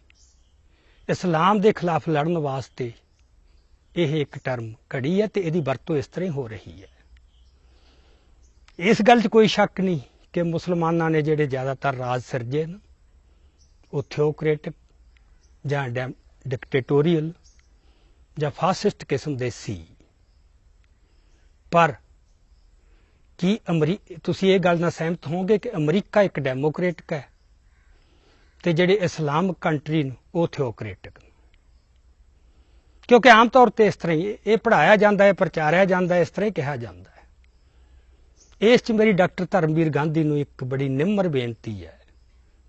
ਇਸਲਾਮ ਦੇ ਖਿਲਾਫ ਲੜਨ ਵਾਸਤੇ ਇਹ ਇੱਕ ਟਰਮ ਘੜੀ ਹੈ ਤੇ ਇਹਦੀ ਵਰਤੋਂ ਇਸ ਤਰ੍ਹਾਂ ਹੀ ਹੋ ਰਹੀ ਹੈ। ਇਸ ਗੱਲ 'ਚ ਕੋਈ ਸ਼ੱਕ ਨਹੀਂ ਕਿ ਮੁਸਲਮਾਨਾਂ ਨੇ ਜਿਹੜੇ ਜ਼ਿਆਦਾਤਰ ਰਾਜ ਸਿਰਜੇ ਨੇ ਉਹ ਥਿਓਕ੍ਰੇਟਿਕ ਜਾਂ ਡਿਕਟੇਟੋਰੀਅਲ ਜਾਂ ਫਾਸਿਸਟ ਕਿਸਮ ਦੇ ਸੀ। ਪਰ ਕੀ ਅਮਰੀ, ਤੁਸੀਂ ਇਹ ਗੱਲ ਨਾਲ ਸਹਿਮਤ ਹੋਵੋਗੇ ਕਿ ਅਮਰੀਕਾ ਇੱਕ ਡੈਮੋਕ੍ਰੇਟਿਕ ਹੈ ਤੇ ਜਿਹੜੇ ਇਸਲਾਮ ਕੰਟਰੀ ਨੇ ਉਹ ਥਿਓਕ੍ਰੇਟਿਕ ਨੇ? ਕਿਉਂਕਿ ਆਮ ਤੌਰ ਤੇ ਇਸ ਤਰ੍ਹਾਂ ਹੀ ਇਹ- ਇਹ ਪੜਾਇਆ ਜਾਂਦਾ ਹੈ, ਪ੍ਰਚਾਰਿਆ ਜਾਂਦਾ ਹੈ, ਇਸ ਤਰ੍ਹਾਂ ਹੀ ਕਿਹਾ ਜਾਂਦਾ ਹੈ। ਇਸ 'ਚ ਮੇਰੀ ਡਾਕਟਰ ਧਰਮਵੀਰ ਗਾਂਧੀ ਨੂੰ ਇੱਕ ਬੜੀ ਨਿਮਰ ਬੇਨਤੀ ਹੈ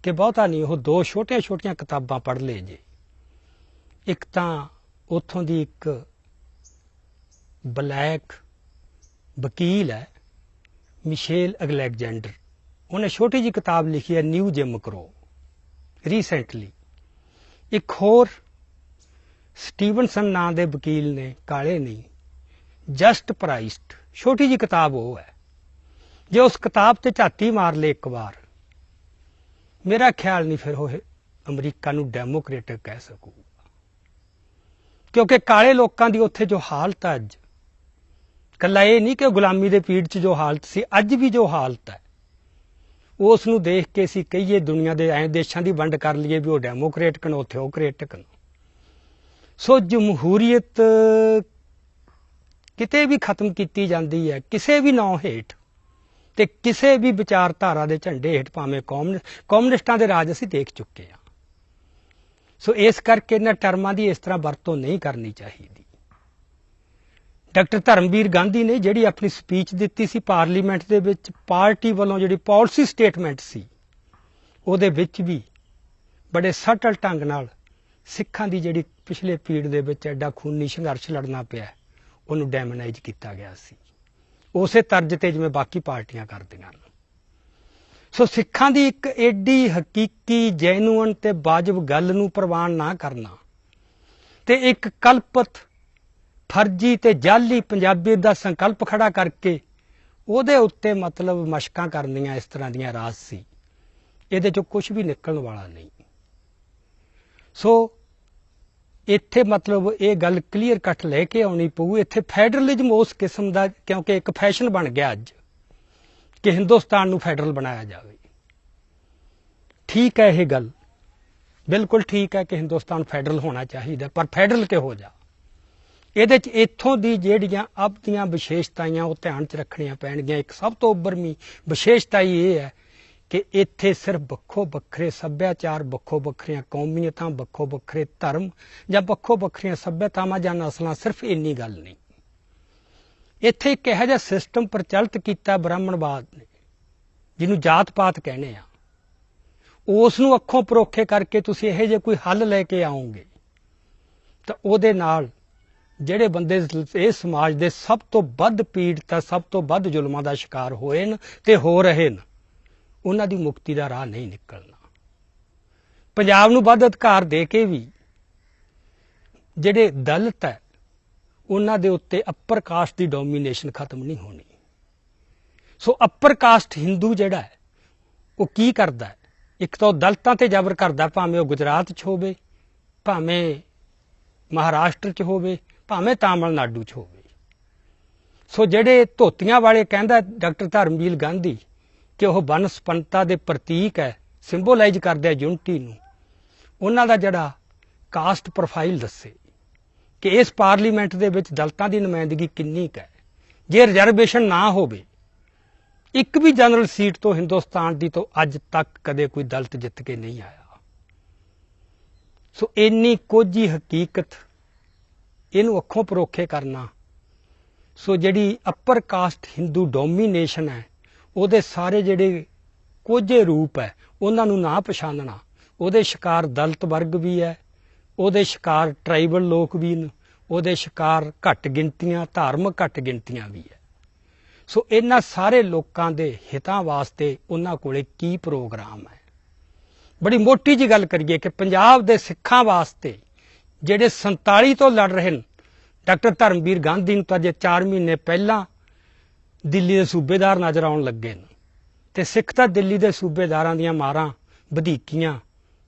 ਕਿ ਬਹੁਤਾ ਨਹੀਂ, ਉਹ ਦੋ ਛੋਟੀਆਂ-ਛੋਟੀਆਂ ਕਿਤਾਬਾਂ ਪੜ੍ਹ ਲਏ ਜੇ। ਇੱਕ ਤਾਂ ਉੱਥੋਂ ਦੀ ਇੱਕ ਬਲੈਕ ਵਕੀਲ ਹੈ ਮਿਸ਼ੇਲ ਅਗਲੈਗਜੈਂਡਰ। ਉਹਨੇ ਛੋਟੀ ਜੀ ਕਿਤਾਬ ਲਿਖੀ ਹੈ, ਨਿਊ ਜਿਮ ਕਰੋ ਰੀਸੈਂਟਲੀ ਇੱਕ ਹੋਰ ਸਟੀਵਨਸਨ ਨਾਂ ਦੇ ਵਕੀਲ ਨੇ, ਕਾਲੇ ਨਹੀਂ ਜਸਟ ਪ੍ਰਾਈਸਡ ਛੋਟੀ ਜੀ ਕਿਤਾਬ ਉਹ ਹੈ। ਜੇ ਉਸ ਕਿਤਾਬ ਤੇ ਝਾਤੀ ਮਾਰ ਲੇ ਇੱਕ ਵਾਰ, ਮੇਰਾ ਖਿਆਲ ਨਹੀਂ ਫਿਰ ਉਹ ਅਮਰੀਕਾ ਨੂੰ ਡੈਮੋਕ੍ਰੇਟਿਕ ਕਹਿ ਸਕੂਗਾ ਕਿਉਂਕਿ ਕਾਲੇ ਲੋਕਾਂ ਦੀ ਉੱਥੇ ਜੋ ਹਾਲਤ ਹੈ ਅੱਜ ਕੱਲਾ ਇਹ ਨਹੀਂ ਕਿ ਗੁਲਾਮੀ ਦੇ ਪੀੜ 'ਚ ਜੋ ਹਾਲਤ ਸੀ, ਅੱਜ ਵੀ ਜੋ ਹਾਲਤ ਹੈ ਉਸ ਨੂੰ ਦੇਖ ਕੇ ਅਸੀਂ ਕਹੀਏ ਦੁਨੀਆ ਦੇ ਐਂ ਦੇਸ਼ਾਂ ਦੀ ਵੰਡ ਕਰ ਲਈਏ ਵੀ ਉਹ ਡੈਮੋਕ੍ਰੇਟਿਕ ਨੇ ਉਹ ਥਿਓਕ੍ਰੇਟਿਕ ਨੇ ਸੋ ਜਮਹੂਰੀਅਤ ਕਿਤੇ ਵੀ ਖਤਮ ਕੀਤੀ ਜਾਂਦੀ ਹੈ, ਕਿਸੇ ਵੀ ਨਾਂ ਹੇਠ ਤੇ ਕਿਸੇ ਵੀ ਵਿਚਾਰਧਾਰਾ ਦੇ ਝੰਡੇ ਹੇਠ ਭਾਵੇਂ ਕੌਮਨ ਕਮਿਊਨਿਸਟਾਂ ਦੇ ਰਾਜ ਅਸੀਂ ਦੇਖ ਚੁੱਕੇ ਹਾਂ। ਸੋ ਇਸ ਕਰਕੇ ਇਹਨਾਂ ਟਰਮਾਂ ਦੀ ਇਸ ਤਰ੍ਹਾਂ ਵਰਤੋਂ ਨਹੀਂ ਕਰਨੀ ਚਾਹੀਦੀ। ਡਾਕਟਰ ਧਰਮਵੀਰ ਗਾਂਧੀ ਨੇ ਜਿਹੜੀ ਆਪਣੀ ਸਪੀਚ ਦਿੱਤੀ ਸੀ ਪਾਰਲੀਮੈਂਟ ਦੇ ਵਿੱਚ, ਪਾਰਟੀ ਵੱਲੋਂ ਜਿਹੜੀ ਪਾਲਿਸੀ ਸਟੇਟਮੈਂਟ ਸੀ, ਉਹਦੇ ਵਿੱਚ ਵੀ ਬੜੇ ਸਟਲ ਢੰਗ ਨਾਲ ਸਿੱਖਾਂ ਦੀ ਜਿਹੜੀ ਪਿਛਲੇ ਪੀੜ ਦੇ ਵਿੱਚ ਐਡਾ ਖੂਨੀ ਸੰਘਰਸ਼ ਲੜਨਾ ਪਿਆ, ਉਹਨੂੰ ਡੈਮਨਾਈਜ਼ ਕੀਤਾ ਗਿਆ ਸੀ। ਉਸੇ ਤਰਜ ਤੇ ਜਿਵੇਂ ਬਾਕੀ ਪਾਰਟੀਆਂ ਕਰਦੀਆਂ ਹਨ ਸੋ ਸਿੱਖਾਂ ਦੀ ਇੱਕ ਐਡੀ ਹਕੀਕੀ, ਜੈਨੂਅਨ ਤੇ ਵਾਜਬ ਗੱਲ ਨੂੰ ਪ੍ਰਵਾਨ ਨਾ ਕਰਨਾ ਤੇ ਇੱਕ ਕਲਪਤ ਫਰਜੀ ਤੇ ਜਾਲੀ ਪੰਜਾਬੀ ਦਾ ਸੰਕਲਪ ਖੜਾ ਕਰਕੇ ਉਹਦੇ ਉੱਤੇ ਮਤਲਬ ਮਸ਼ਕਾਂ ਕਰਨੀਆਂ ਇਸ ਤਰ੍ਹਾਂ ਦੀਆਂ ਰਾਜ ਸੀ। ਇਹਦੇ ਚੋਂ ਕੁਝ ਵੀ ਨਿਕਲਣ ਵਾਲਾ ਨਹੀਂ। ਸੋ ਇੱਥੇ ਮਤਲਬ ਇਹ ਗੱਲ ਕਲੀਅਰ ਕੱਟ ਲੈ ਕੇ ਆਉਣੀ ਪਊ। ਇੱਥੇ ਫੈਡਰਲਿਜ਼ਮ ਉਸ ਕਿਸਮ ਦਾ ਕਿਉਂਕਿ ਇੱਕ ਫੈਸ਼ਨ ਬਣ ਗਿਆ ਅੱਜ ਕਿ ਹਿੰਦੁਸਤਾਨ ਨੂੰ ਫੈਡਰਲ ਬਣਾਇਆ ਜਾਵੇ। ਠੀਕ ਹੈ ਇਹ ਗੱਲ। ਬਿਲਕੁਲ ਠੀਕ ਹੈ ਕਿ ਹਿੰਦੁਸਤਾਨ ਫੈਡਰਲ ਹੋਣਾ ਚਾਹੀਦਾ, ਪਰ ਫੈਡਰਲ ਕਿਹੋ ਜਾ ਇਹਦੇ ਚ ਇੱਥੋਂ ਦੀ ਜਿਹੜੀਆਂ ਅਬ ਦੀਆਂ ਵਿਸ਼ੇਸ਼ਤਾਵਾਂ ਉਹ ਧਿਆਨ ਚ ਰੱਖਣੀਆਂ ਪੈਣਗੀਆਂ। ਇੱਕ ਸਭ ਤੋਂ ਉੱਭਰਵੀਂ ਵਿਸ਼ੇਸ਼ਤਾ ਇਹ ਹੈ ਕਿ ਇੱਥੇ ਸਿਰਫ ਵੱਖੋ ਵੱਖਰੇ ਸੱਭਿਆਚਾਰ, ਵੱਖੋ ਵੱਖਰੀਆਂ ਕੌਮੀਅਤਾਂ, ਵੱਖੋ ਵੱਖਰੇ ਧਰਮ ਜਾਂ ਵੱਖੋ ਵੱਖਰੀਆਂ ਸੱਭਿਅਤਾਵਾਂ ਜਾਂ ਨਸਲਾਂ ਸਿਰਫ ਇੰਨੀ ਗੱਲ ਨਹੀਂ। ਇੱਥੇ ਇੱਕ ਇਹੋ ਜਿਹਾ ਸਿਸਟਮ ਪ੍ਰਚਲਿਤ ਕੀਤਾ ਬ੍ਰਾਹਮਣਵਾਦ ਨੇ, ਜਿਹਨੂੰ ਜਾਤ ਪਾਤ ਕਹਿੰਦੇ ਆ। ਉਸ ਨੂੰ ਅੱਖੋਂ ਪਰੋਖੇ ਕਰਕੇ ਤੁਸੀਂ ਇਹੋ ਜਿਹੇ ਕੋਈ ਹੱਲ ਲੈ ਕੇ ਆਓਗੇ ਤਾਂ ਉਹਦੇ ਨਾਲ ਜਿਹੜੇ ਬੰਦੇ ਇਸ ਸਮਾਜ ਦੇ ਸਭ ਤੋਂ ਵੱਧ ਪੀੜਤ ਆ ਸਭ ਤੋਂ ਵੱਧ ਜ਼ੁਲਮਾਂ ਦਾ ਸ਼ਿਕਾਰ ਹੋਏ ਨੇ ਤੇ ਹੋ ਰਹੇ ਨੇ ਉਹਨਾਂ ਦੀ ਮੁਕਤੀ ਦਾ ਰਾਹ ਨਹੀਂ ਨਿਕਲਣਾ। ਪੰਜਾਬ ਨੂੰ ਵੱਧ ਅਧਿਕਾਰ ਦੇ ਕੇ ਵੀ ਜਿਹੜੇ ਦਲਿਤ ਹੈ, ਉਹਨਾਂ ਦੇ ਉੱਤੇ ਅੱਪਰ ਕਾਸਟ ਦੀ ਡੋਮੀਨੇਸ਼ਨ ਖਤਮ ਨਹੀਂ ਹੋਣੀ। ਸੋ ਅੱਪਰ ਕਾਸਟ ਹਿੰਦੂ ਜਿਹੜਾ ਹੈ, ਉਹ ਕੀ ਕਰਦਾ ਹੈ? ਇੱਕ ਤਾਂ ਉਹ ਦਲਿਤਾਂ ਤੇ ਜ਼ਬਰ ਕਰਦਾ, ਭਾਵੇਂ ਉਹ ਗੁਜਰਾਤ 'ਚ ਹੋਵੇ, ਭਾਵੇਂ ਮਹਾਰਾਸ਼ਟਰ 'ਚ ਹੋਵੇ ਭਾਵੇਂ ਤਾਮਿਲਨਾਡੂ 'ਚ ਹੋਵੇ। ਸੋ ਜਿਹੜੇ ਧੋਤੀਆਂ ਵਾਲੇ ਕਹਿੰਦਾ ਡਾਕਟਰ ਧਰਮਵੀਰ ਗਾਂਧੀ ਕਿ ਉਹ ਬਨਸਪੰਤਾ ਦੇ ਪ੍ਰਤੀਕ ਹੈ ਸਿੰਬੋਲਾਈਜ਼ ਕਰਦੇ ਆ ਯੂਨਿਟੀ ਨੂੰ, ਉਹਨਾਂ ਦਾ ਜਿਹੜਾ ਕਾਸਟ ਪ੍ਰੋਫਾਈਲ ਦੱਸੇ ਕਿ ਇਸ ਪਾਰਲੀਮੈਂਟ ਦੇ ਵਿੱਚ ਦਲਤਾਂ ਦੀ ਨੁਮਾਇੰਦਗੀ ਕਿੰਨੀ ਕੁ ਹੈ। ਜੇ ਰਿਜ਼ਰਵੇਸ਼ਨ ਨਾ ਹੋਵੇ, ਇੱਕ ਵੀ ਜਨਰਲ ਸੀਟ ਤੋਂ ਹਿੰਦੁਸਤਾਨ ਦੀ ਤੋਂ ਅੱਜ ਤੱਕ ਕਦੇ ਕੋਈ ਦਲਤ ਜਿੱਤ ਕੇ ਨਹੀਂ ਆਇਆ। ਸੋ ਇੰਨੀ ਕੋਝੀ ਹਕੀਕਤ ਇਹਨੂੰ ਅੱਖੋਂ ਪਰੋਖੇ ਕਰਨਾ। ਸੋ ਜਿਹੜੀ ਅੱਪਰ ਕਾਸਟ ਹਿੰਦੂ ਡੋਮੀਨੇਸ਼ਨ ਹੈ, ਉਹਦੇ ਸਾਰੇ ਜਿਹੜੇ ਕੋਝੇ ਰੂਪ ਹੈ, ਉਹਨਾਂ ਨੂੰ ਨਾ ਪਛਾਣਨਾ ਉਹਦੇ ਸ਼ਿਕਾਰ ਦਲਤ ਵਰਗ ਵੀ ਹੈ, ਉਹਦੇ ਸ਼ਿਕਾਰ ਟ੍ਰਾਈਬਲ ਲੋਕ ਵੀ ਨੇ, ਉਹਦੇ ਸ਼ਿਕਾਰ ਘੱਟ ਗਿਣਤੀਆਂ, ਧਾਰਮਿਕ ਘੱਟ ਗਿਣਤੀਆਂ ਵੀ ਹੈ। ਸੋ ਇਹਨਾਂ ਸਾਰੇ ਲੋਕਾਂ ਦੇ ਹਿੱਤਾਂ ਵਾਸਤੇ ਉਹਨਾਂ ਕੋਲੇ ਕੀ ਪ੍ਰੋਗਰਾਮ ਹੈ? ਬੜੀ ਮੋਟੀ ਜੀ ਗੱਲ ਕਰੀਏ ਕਿ ਪੰਜਾਬ ਦੇ ਸਿੱਖਾਂ ਵਾਸਤੇ ਜਿਹੜੇ 47 ਤੋਂ ਲੜ ਰਹੇ ਨੇ ਡਾਕਟਰ ਧਰਮਵੀਰ ਗਾਂਧੀ ਨੂੰ ਤਾਂ ਜੇ 4 ਮਹੀਨੇ ਪਹਿਲਾਂ ਦਿੱਲੀ ਦੇ ਸੂਬੇਦਾਰ ਨਜ਼ਰ ਆਉਣ ਲੱਗੇ ਨੇ। ਤੇ ਸਿੱਖ ਤਾਂ ਦਿੱਲੀ ਦੇ ਸੂਬੇਦਾਰਾਂ ਦੀਆਂ ਮਾਰਾਂ, ਵਧੀਕੀਆਂ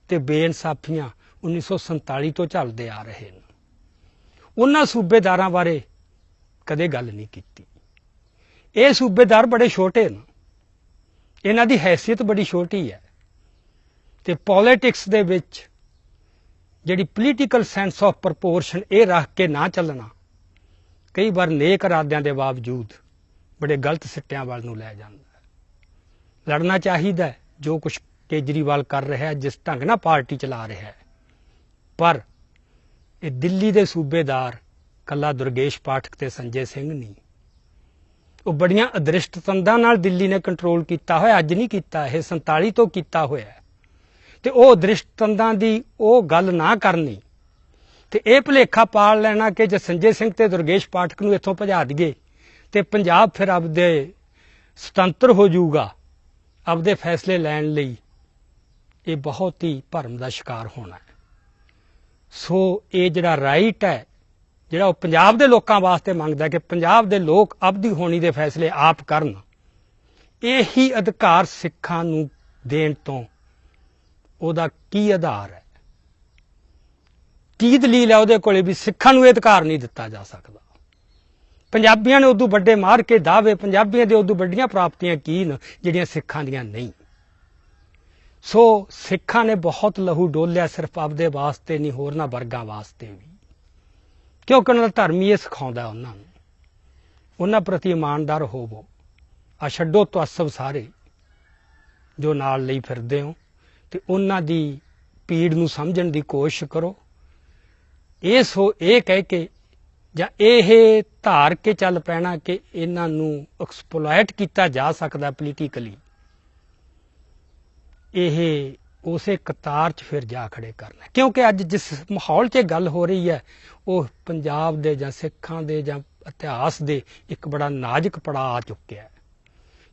ਤੇ ਬੇਇਨਸਾਫੀਆਂ 1947 ਤੋਂ ਚੱਲਦੇ ਆ ਰਹੇ ਨੇ। ਉਹਨਾਂ ਸੂਬੇਦਾਰਾਂ ਬਾਰੇ ਕਦੇ ਗੱਲ ਨਹੀਂ ਕੀਤੀ। ਇਹ ਸੂਬੇਦਾਰ ਬੜੇ ਛੋਟੇ ਨੇ। ਇਹਨਾਂ ਦੀ ਹੈਸੀਅਤ ਬੜੀ ਛੋਟੀ ਹੈ। ਤੇ ਪੋਲਿਟਿਕਸ ਦੇ ਵਿੱਚ ਜਿਹੜੀ ਪੋਲੀਟੀਕਲ ਸੈਂਸ ਆਫ ਪ੍ਰਪੋਰਸ਼ਨ ਇਹ ਰੱਖ ਕੇ ਨਾ ਚੱਲਣਾ, ਕਈ ਵਾਰ ਨੇਕ ਇਰਾਦਿਆਂ ਦੇ ਬਾਵਜੂਦ ਬੜੇ ਗਲਤ ਸਿੱਟਿਆਂ ਵੱਲ ਨੂੰ ਲੈ ਜਾਂਦਾ ਹੈ। ਲੜਨਾ ਚਾਹੀਦਾ ਹੈ, ਜੋ ਕੁਝ ਕੇਜਰੀਵਾਲ ਕਰ ਰਿਹਾ ਹੈ, ਜਿਸ ਢੰਗ ਨਾਲ ਪਾਰਟੀ ਚਲਾ ਰਿਹਾ ਹੈ। ਪਰ ਇਹ ਦਿੱਲੀ ਦੇ ਸੂਬੇਦਾਰ ਕੱਲਾ ਦੁਰਗੇਸ਼ ਪਾਠਕ ਤੇ ਸੰਜੇ ਸਿੰਘ ਨਹੀਂ। ਉਹ ਬੜੀਆਂ ਅਦ੍ਰਿਸ਼ਟ ਤੰਦਾਂ ਨਾਲ ਦਿੱਲੀ ਨੇ ਕੰਟਰੋਲ ਕੀਤਾ ਹੋਇਆ, ਅੱਜ ਨਹੀਂ ਕੀਤਾ, ਇਹ 47 ਤੋਂ ਕੀਤਾ ਹੋਇਆ ਤੇ ਉਹ ਦ੍ਰਿਸ਼ਟੰਦਾਂ ਦੀ ਉਹ ਗੱਲ ਨਾ ਕਰਨੀ। ਤੇ ਇਹ ਭੁਲੇਖਾ ਪਾਲ ਲੈਣਾ ਕਿ ਜੇ ਸੰਜੇ ਸਿੰਘ ਤੇ ਦੁਰਗੇਸ਼ ਪਾਠਕ ਨੂੰ ਇੱਥੋਂ ਭਜਾ ਦਈਏ, ਤੇ ਪੰਜਾਬ ਫਿਰ ਆਪਦੇ ਸੁਤੰਤਰ ਹੋ ਜਾਊਗਾ, ਆਪਦੇ ਫੈਸਲੇ ਲੈਣ ਲਈ। ਇਹ ਬਹੁਤ ਹੀ ਭਰਮ ਦਾ ਸ਼ਿਕਾਰ ਹੋਣਾ ਹੈ। ਸੋ ਇਹ ਜਿਹੜਾ ਰਾਈਟ ਹੈ, ਜਿਹੜਾ ਉਹ ਪੰਜਾਬ ਦੇ ਲੋਕਾਂ ਵਾਸਤੇ ਮੰਗਦਾ ਕਿ ਪੰਜਾਬ ਦੇ ਲੋਕ ਆਪਦੀ ਹੋਣੀ ਦੇ ਫੈਸਲੇ ਆਪ ਕਰਨ, ਇਹੀ ਅਧਿਕਾਰ ਸਿੱਖਾਂ ਨੂੰ ਦੇਣ ਤੋਂ ਉਹਦਾ ਕੀ ਆਧਾਰ ਹੈ? ਕੀ ਦਲੀਲ ਹੈ ਉਹਦੇ ਕੋਲੇ ਵੀ ਸਿੱਖਾਂ ਨੂੰ ਇਹ ਅਧਿਕਾਰ ਨਹੀਂ ਦਿੱਤਾ ਜਾ ਸਕਦਾ? ਪੰਜਾਬੀਆਂ ਨੇ ਉਦੋਂ ਵੱਡੇ ਮਾਰ ਕੇ ਦਾਅਵੇ, ਪੰਜਾਬੀਆਂ ਦੇ ਉਦੋਂ ਵੱਡੀਆਂ ਪ੍ਰਾਪਤੀਆਂ ਕੀ ਨੇ, ਜਿਹੜੀਆਂ ਸਿੱਖਾਂ ਦੀਆਂ ਨਹੀਂ? ਸੋ ਸਿੱਖਾਂ ਨੇ ਬਹੁਤ ਲਹੂ ਡੋਲਿਆ ਸਿਰਫ ਆਪਦੇ ਵਾਸਤੇ ਨਹੀਂ, ਹੋਰਨਾਂ ਵਰਗਾਂ ਵਾਸਤੇ ਵੀ। ਕਿਉਂਕਿ ਉਹਨਾਂ ਦਾ ਧਰਮ ਹੀ ਇਹ ਸਿਖਾਉਂਦਾ ਉਹਨਾਂ ਨੂੰ। ਉਹਨਾਂ ਪ੍ਰਤੀ ਇਮਾਨਦਾਰ ਹੋਵੋ। ਆ ਛੱਡੋ ਤਵਸਬ ਸਾਰੇ, ਜੋ ਨਾਲ ਲਈ ਫਿਰਦੇ ਹੋ। ਤੇ ਉਹਨਾਂ ਦੀ ਪੀੜ ਨੂੰ ਸਮਝਣ ਦੀ ਕੋਸ਼ਿਸ਼ ਕਰੋ। ਇਹ ਸੋ ਇਹ ਕਹਿ ਕੇ ਜਾਂ ਇਹ ਧਾਰ ਕੇ ਚੱਲ ਪੈਣਾ ਕਿ ਇਹਨਾਂ ਨੂੰ ਐਕਸਪਲੋਇਟ ਕੀਤਾ ਜਾ ਸਕਦਾ ਪੋਲੀਟੀਕਲੀ ਇਹ ਉਸੇ ਕਤਾਰ 'ਚ ਫਿਰ ਜਾ ਖੜੇ ਕਰਨਾ। ਕਿਉਂਕਿ ਅੱਜ ਜਿਸ ਮਾਹੌਲ 'ਚ ਗੱਲ ਹੋ ਰਹੀ ਹੈ, ਉਹ ਪੰਜਾਬ ਦੇ ਜਾਂ ਸਿੱਖਾਂ ਦੇ ਜਾਂ ਇਤਿਹਾਸ ਦੇ ਇੱਕ ਬੜਾ ਨਾਜ਼ੁਕ ਪੜਾਅ ਆ ਚੁੱਕਿਆ ਹੈ।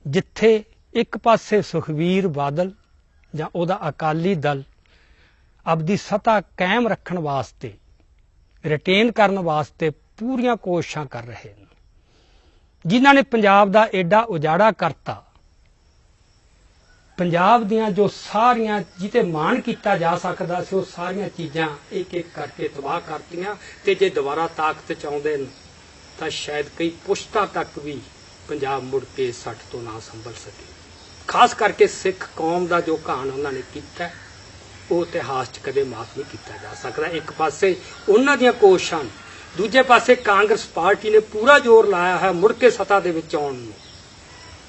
ਜਿੱਥੇ ਇੱਕ ਪਾਸੇ ਸੁਖਵੀਰ ਬਾਦਲ ਜਾਂ ਉਹਦਾ ਅਕਾਲੀ ਦਲ ਆਪਦੀ ਸਤਾ ਕਾਇਮ ਰੱਖਣ ਵਾਸਤੇ ਰਿਟੇਨ ਕਰਨ ਵਾਸਤੇ ਪੂਰੀਆਂ ਕੋਸ਼ਿਸ਼ਾਂ ਕਰ ਰਹੇ ਨੇ। ਜਿਨ੍ਹਾਂ ਨੇ ਪੰਜਾਬ ਦਾ ਐਡਾ ਉਜਾੜਾ ਕਰਤਾ, ਪੰਜਾਬ ਦੀਆਂ ਜੋ ਸਾਰੀਆਂ ਜਿਤੇ ਮਾਣ ਕੀਤਾ ਜਾ ਸਕਦਾ ਸੀ, ਉਹ ਸਾਰੀਆਂ ਚੀਜ਼ਾਂ ਇੱਕ ਇੱਕ ਕਰਕੇ ਤਬਾਹ ਕਰਤੀਆਂ ਤੇ ਜੇ ਦੁਬਾਰਾ ਤਾਕਤ ਚ ਆਉਂਦੇ ਨੇ, ਤਾਂ ਸ਼ਾਇਦ ਕਈ ਪੁਸ਼ਤਾਂ ਤੱਕ ਵੀ ਪੰਜਾਬ ਮੁੜ ਕੇ ਸੱਟ ਤੋਂ ਨਾ ਸੰਭਲ ਸਕੇ। ਖਾਸ ਕਰਕੇ ਸਿੱਖ ਕੌਮ ਦਾ ਜੋ ਕਹਾਣ ਉਹਨਾਂ ਨੇ ਕੀਤਾ ਉਹ ਇਤਿਹਾਸ 'ਚ ਕਦੇ ਮਾਫ ਨਹੀਂ ਕੀਤਾ ਜਾ ਸਕਦਾ। ਇੱਕ ਪਾਸੇ ਉਹਨਾਂ ਦੀਆਂ ਕੋਸ਼ਿਸ਼ਾਂ ਦੂਜੇ ਪਾਸੇ ਕਾਂਗਰਸ ਪਾਰਟੀ ਨੇ ਪੂਰਾ ਜ਼ੋਰ ਲਾਇਆ ਹੈ ਮੁੜ ਕੇ ਸੱਤਾ ਦੇ ਵਿੱਚ ਆਉਣ ਨੂੰ।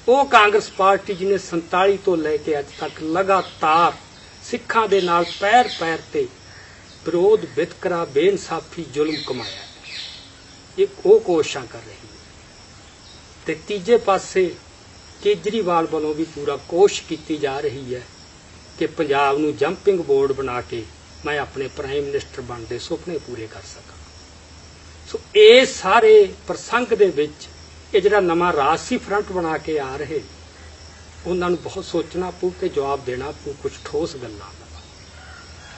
ਉਹ ਕਾਂਗਰਸ ਪਾਰਟੀ ਜਿਹਨੇ 47 ਤੋਂ ਲੈ ਕੇ ਅੱਜ ਤੱਕ ਲਗਾਤਾਰ ਸਿੱਖਾਂ ਦੇ ਨਾਲ ਪੈਰ ਪੈਰ ਤੇ ਵਿਰੋਧ, ਵਿਤਕਰਾ, ਬੇਇਨਸਾਫੀ, ਜ਼ੁਲਮ ਕਮਾਇਆ ਇਹ ਉਹ ਕੋਸ਼ਿਸ਼ਾਂ ਕਰ ਰਹੀ ਹੈ। ਤੇ ਤੀਜੇ ਪਾਸੇ ਕੇਜਰੀਵਾਲ ਵੱਲੋਂ ਵੀ ਪੂਰਾ ਕੋਸ਼ਿਸ਼ ਕੀਤੀ ਜਾ ਰਹੀ ਹੈ ਕਿ ਪੰਜਾਬ ਨੂੰ ਜੰਪਿੰਗ ਬੋਰਡ ਬਣਾ ਕੇ ਮੈਂ ਆਪਣੇ ਪ੍ਰਾਈਮ ਮਿਨਿਸਟਰ ਬਣਨ ਦੇ ਸੁਪਨੇ ਪੂਰੇ ਕਰ ਸਕਾਂ। ਸੋ ਇਹ ਸਾਰੇ ਪ੍ਰਸੰਗ ਦੇ ਵਿੱਚ ਇਹ ਜਿਹੜਾ ਨਵਾਂ ਰਾਜਸੀ ਫਰੰਟ ਬਣਾ ਕੇ ਆ ਰਹੇ, ਉਹਨਾਂ ਨੂੰ ਬਹੁਤ ਸੋਚਣਾ ਪਊ ਤੇ ਜਵਾਬ ਦੇਣਾ ਪਊ ਕੁਝ ਠੋਸ ਗੱਲਾਂ ਦਾ।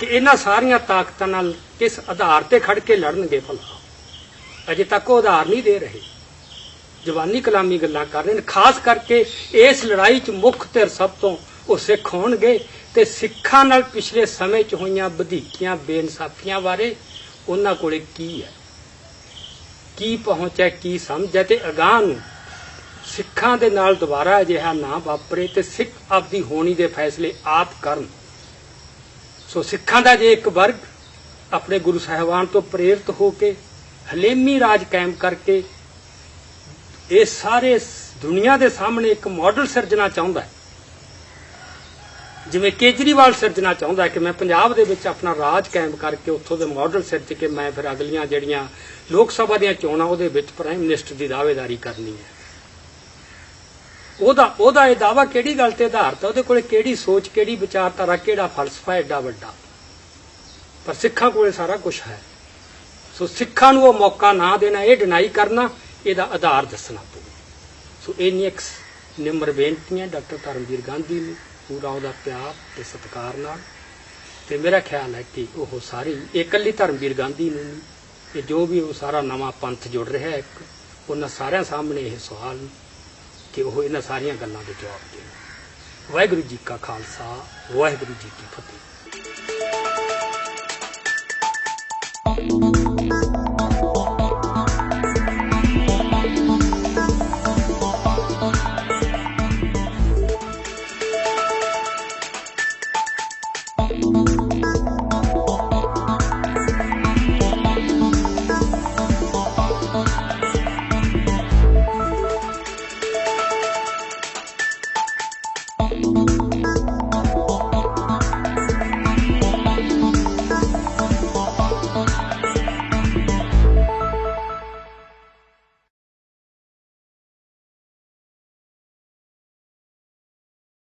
ਕਿ ਇਹਨਾਂ ਸਾਰੀਆਂ ਤਾਕਤਾਂ ਨਾਲ ਕਿਸ ਆਧਾਰ ਤੇ ਖੜ ਕੇ ਲੜਨਗੇ ਭਲਾ? ਅਜੇ ਤੱਕ ਉਹ ਆਧਾਰ ਨਹੀਂ ਦੇ ਰਹੇ। ਜਵਾਨੀ ਕਲਾਮੀ ਗੱਲਾਂ ਕਰ ਰਹੇ ਨੇ। ਖਾਸ ਕਰਕੇ ਇਸ ਲੜਾਈ 'ਚ ਮੁੱਖ ਧਿਰ ਸਭ ਤੋਂ ਉਹ ਸਿੱਖ ਹੋਣਗੇ ਤੇ ਸਿੱਖਾਂ ਨਾਲ ਪਿਛਲੇ ਸਮੇਂ 'ਚ ਹੋਈਆਂ ਵਧੀਕੀਆਂ, ਬੇਇਨਸਾਫੀਆਂ ਬਾਰੇ ਉਹਨਾਂ ਕੋਲੇ ਕੀ ਹੈ? ਕੀ ਪਹੁੰਚ ਹੈ, ਕੀ ਸਮਝ ਹੈ? ਤੇ ਅਗਾਹ ਨੂੰ ਸਿੱਖਾਂ ਦੇ ਨਾਲ ਦੁਬਾਰਾ ਅਜਿਹਾ ਨਾ ਵਾਪਰੇ ਤੇ ਸਿੱਖ ਆਪਦੀ ਹੋਣੀ ਦੇ ਫੈਸਲੇ ਆਪ ਕਰਨ। ਸੋ ਸਿੱਖਾਂ ਦਾ ਜੇ ਇੱਕ ਵਰਗ ਆਪਣੇ ਗੁਰੂ ਸਾਹਿਬਾਨ ਤੋਂ ਪ੍ਰੇਰਿਤ ਹੋ ਕੇ ਹਲੇਮੀ ਰਾਜ ਕਾਇਮ ਕਰਕੇ ਇਹ ਸਾਰੇ ਸ- ਦੁਨੀਆ ਦੇ ਸਾਹਮਣੇ ਇੱਕ ਮਾਡਲ ਸਿਰਜਣਾ ਚਾਹੁੰਦਾ ਹੈ। ਜਿਵੇਂ ਕੇਜਰੀਵਾਲ ਸਿਰਜਣਾ ਚਾਹੁੰਦਾ ਕਿ ਮੈਂ ਪੰਜਾਬ ਦੇ ਵਿੱਚ ਆਪਣਾ ਰਾਜ ਕਾਇਮ ਕਰਕੇ ਉੱਥੋਂ ਦੇ ਮਾਡਲ ਸਿਰਜ ਕੇ ਮੈਂ ਫਿਰ ਅਗਲੀਆਂ ਜਿਹੜੀਆਂ ਲੋਕ ਸਭਾ ਦੀਆਂ ਚੋਣਾਂ ਉਹਦੇ ਵਿੱਚ ਪ੍ਰਾਈਮ ਮਿਨਿਸਟਰ ਦੀ ਦਾਅਵੇਦਾਰੀ ਕਰਨੀ ਹੈ। ਉਹਦਾ ਉਹਦਾ ਇਹ ਦਾਵਾ ਕਿਹੜੀ ਗੱਲ ਤੇ ਆਧਾਰਿਤ ਹੈ? ਉਹਦੇ ਕੋਲੇ ਕਿਹੜੀ ਸੋਚ, ਕਿਹੜੀ ਵਿਚਾਰਧਾਰਾ, ਕਿਹੜਾ ਫਲਸਫਾ ਐਡਾ ਵੱਡਾ? ਪਰ ਸਿੱਖਾਂ ਕੋਲੇ ਸਾਰਾ ਕੁਝ ਹੈ। ਸੋ ਸਿੱਖਾਂ ਨੂੰ ਉਹ ਮੌਕਾ ਨਾ ਦੇਣਾ, ਇਹ ਡਿਨਾਈ ਕਰਨਾ ਇਹਦਾ ਆਧਾਰ ਦੱਸਣਾ ਪਊ। ਸੋ ਇਹ ਇੱਕ ਨਿਮਰ ਬੇਨਤੀਆਂ ਡਾਕਟਰ ਧਰਮਵੀਰ ਗਾਂਧੀ ਨੂੰ, ਪੂਰਾ ਉਹਦਾ ਪਿਆਰ ਤੇ ਸਤਿਕਾਰ ਨਾਲ। ਤੇ ਮੇਰਾ ਖਿਆਲ ਹੈ ਕਿ ਉਹ ਸਾਰੀ ਇਹ ਇਕੱਲੀ ਧਰਮਵੀਰ ਗਾਂਧੀ ਨੂੰ ਨਹੀਂ ਇਹ ਜੋ ਵੀ ਉਹ ਸਾਰਾ ਨਵਾਂ ਪੰਥ ਜੁੜ ਰਿਹਾ ਹੈ, ਇੱਕ ਉਹਨਾਂ ਸਾਰਿਆਂ ਸਾਹਮਣੇ ਇਹ ਸਵਾਲ ਕਿ ਉਹ ਇਹਨਾਂ ਸਾਰੀਆਂ ਗੱਲਾਂ ਦੇ ਜਵਾਬ ਦੇਣ। ਵਾਹਿਗੁਰੂ ਜੀ ਕਾ ਖਾਲਸਾ, ਵਾਹਿਗੁਰੂ ਜੀ ਕੀ ਫਤਿਹ।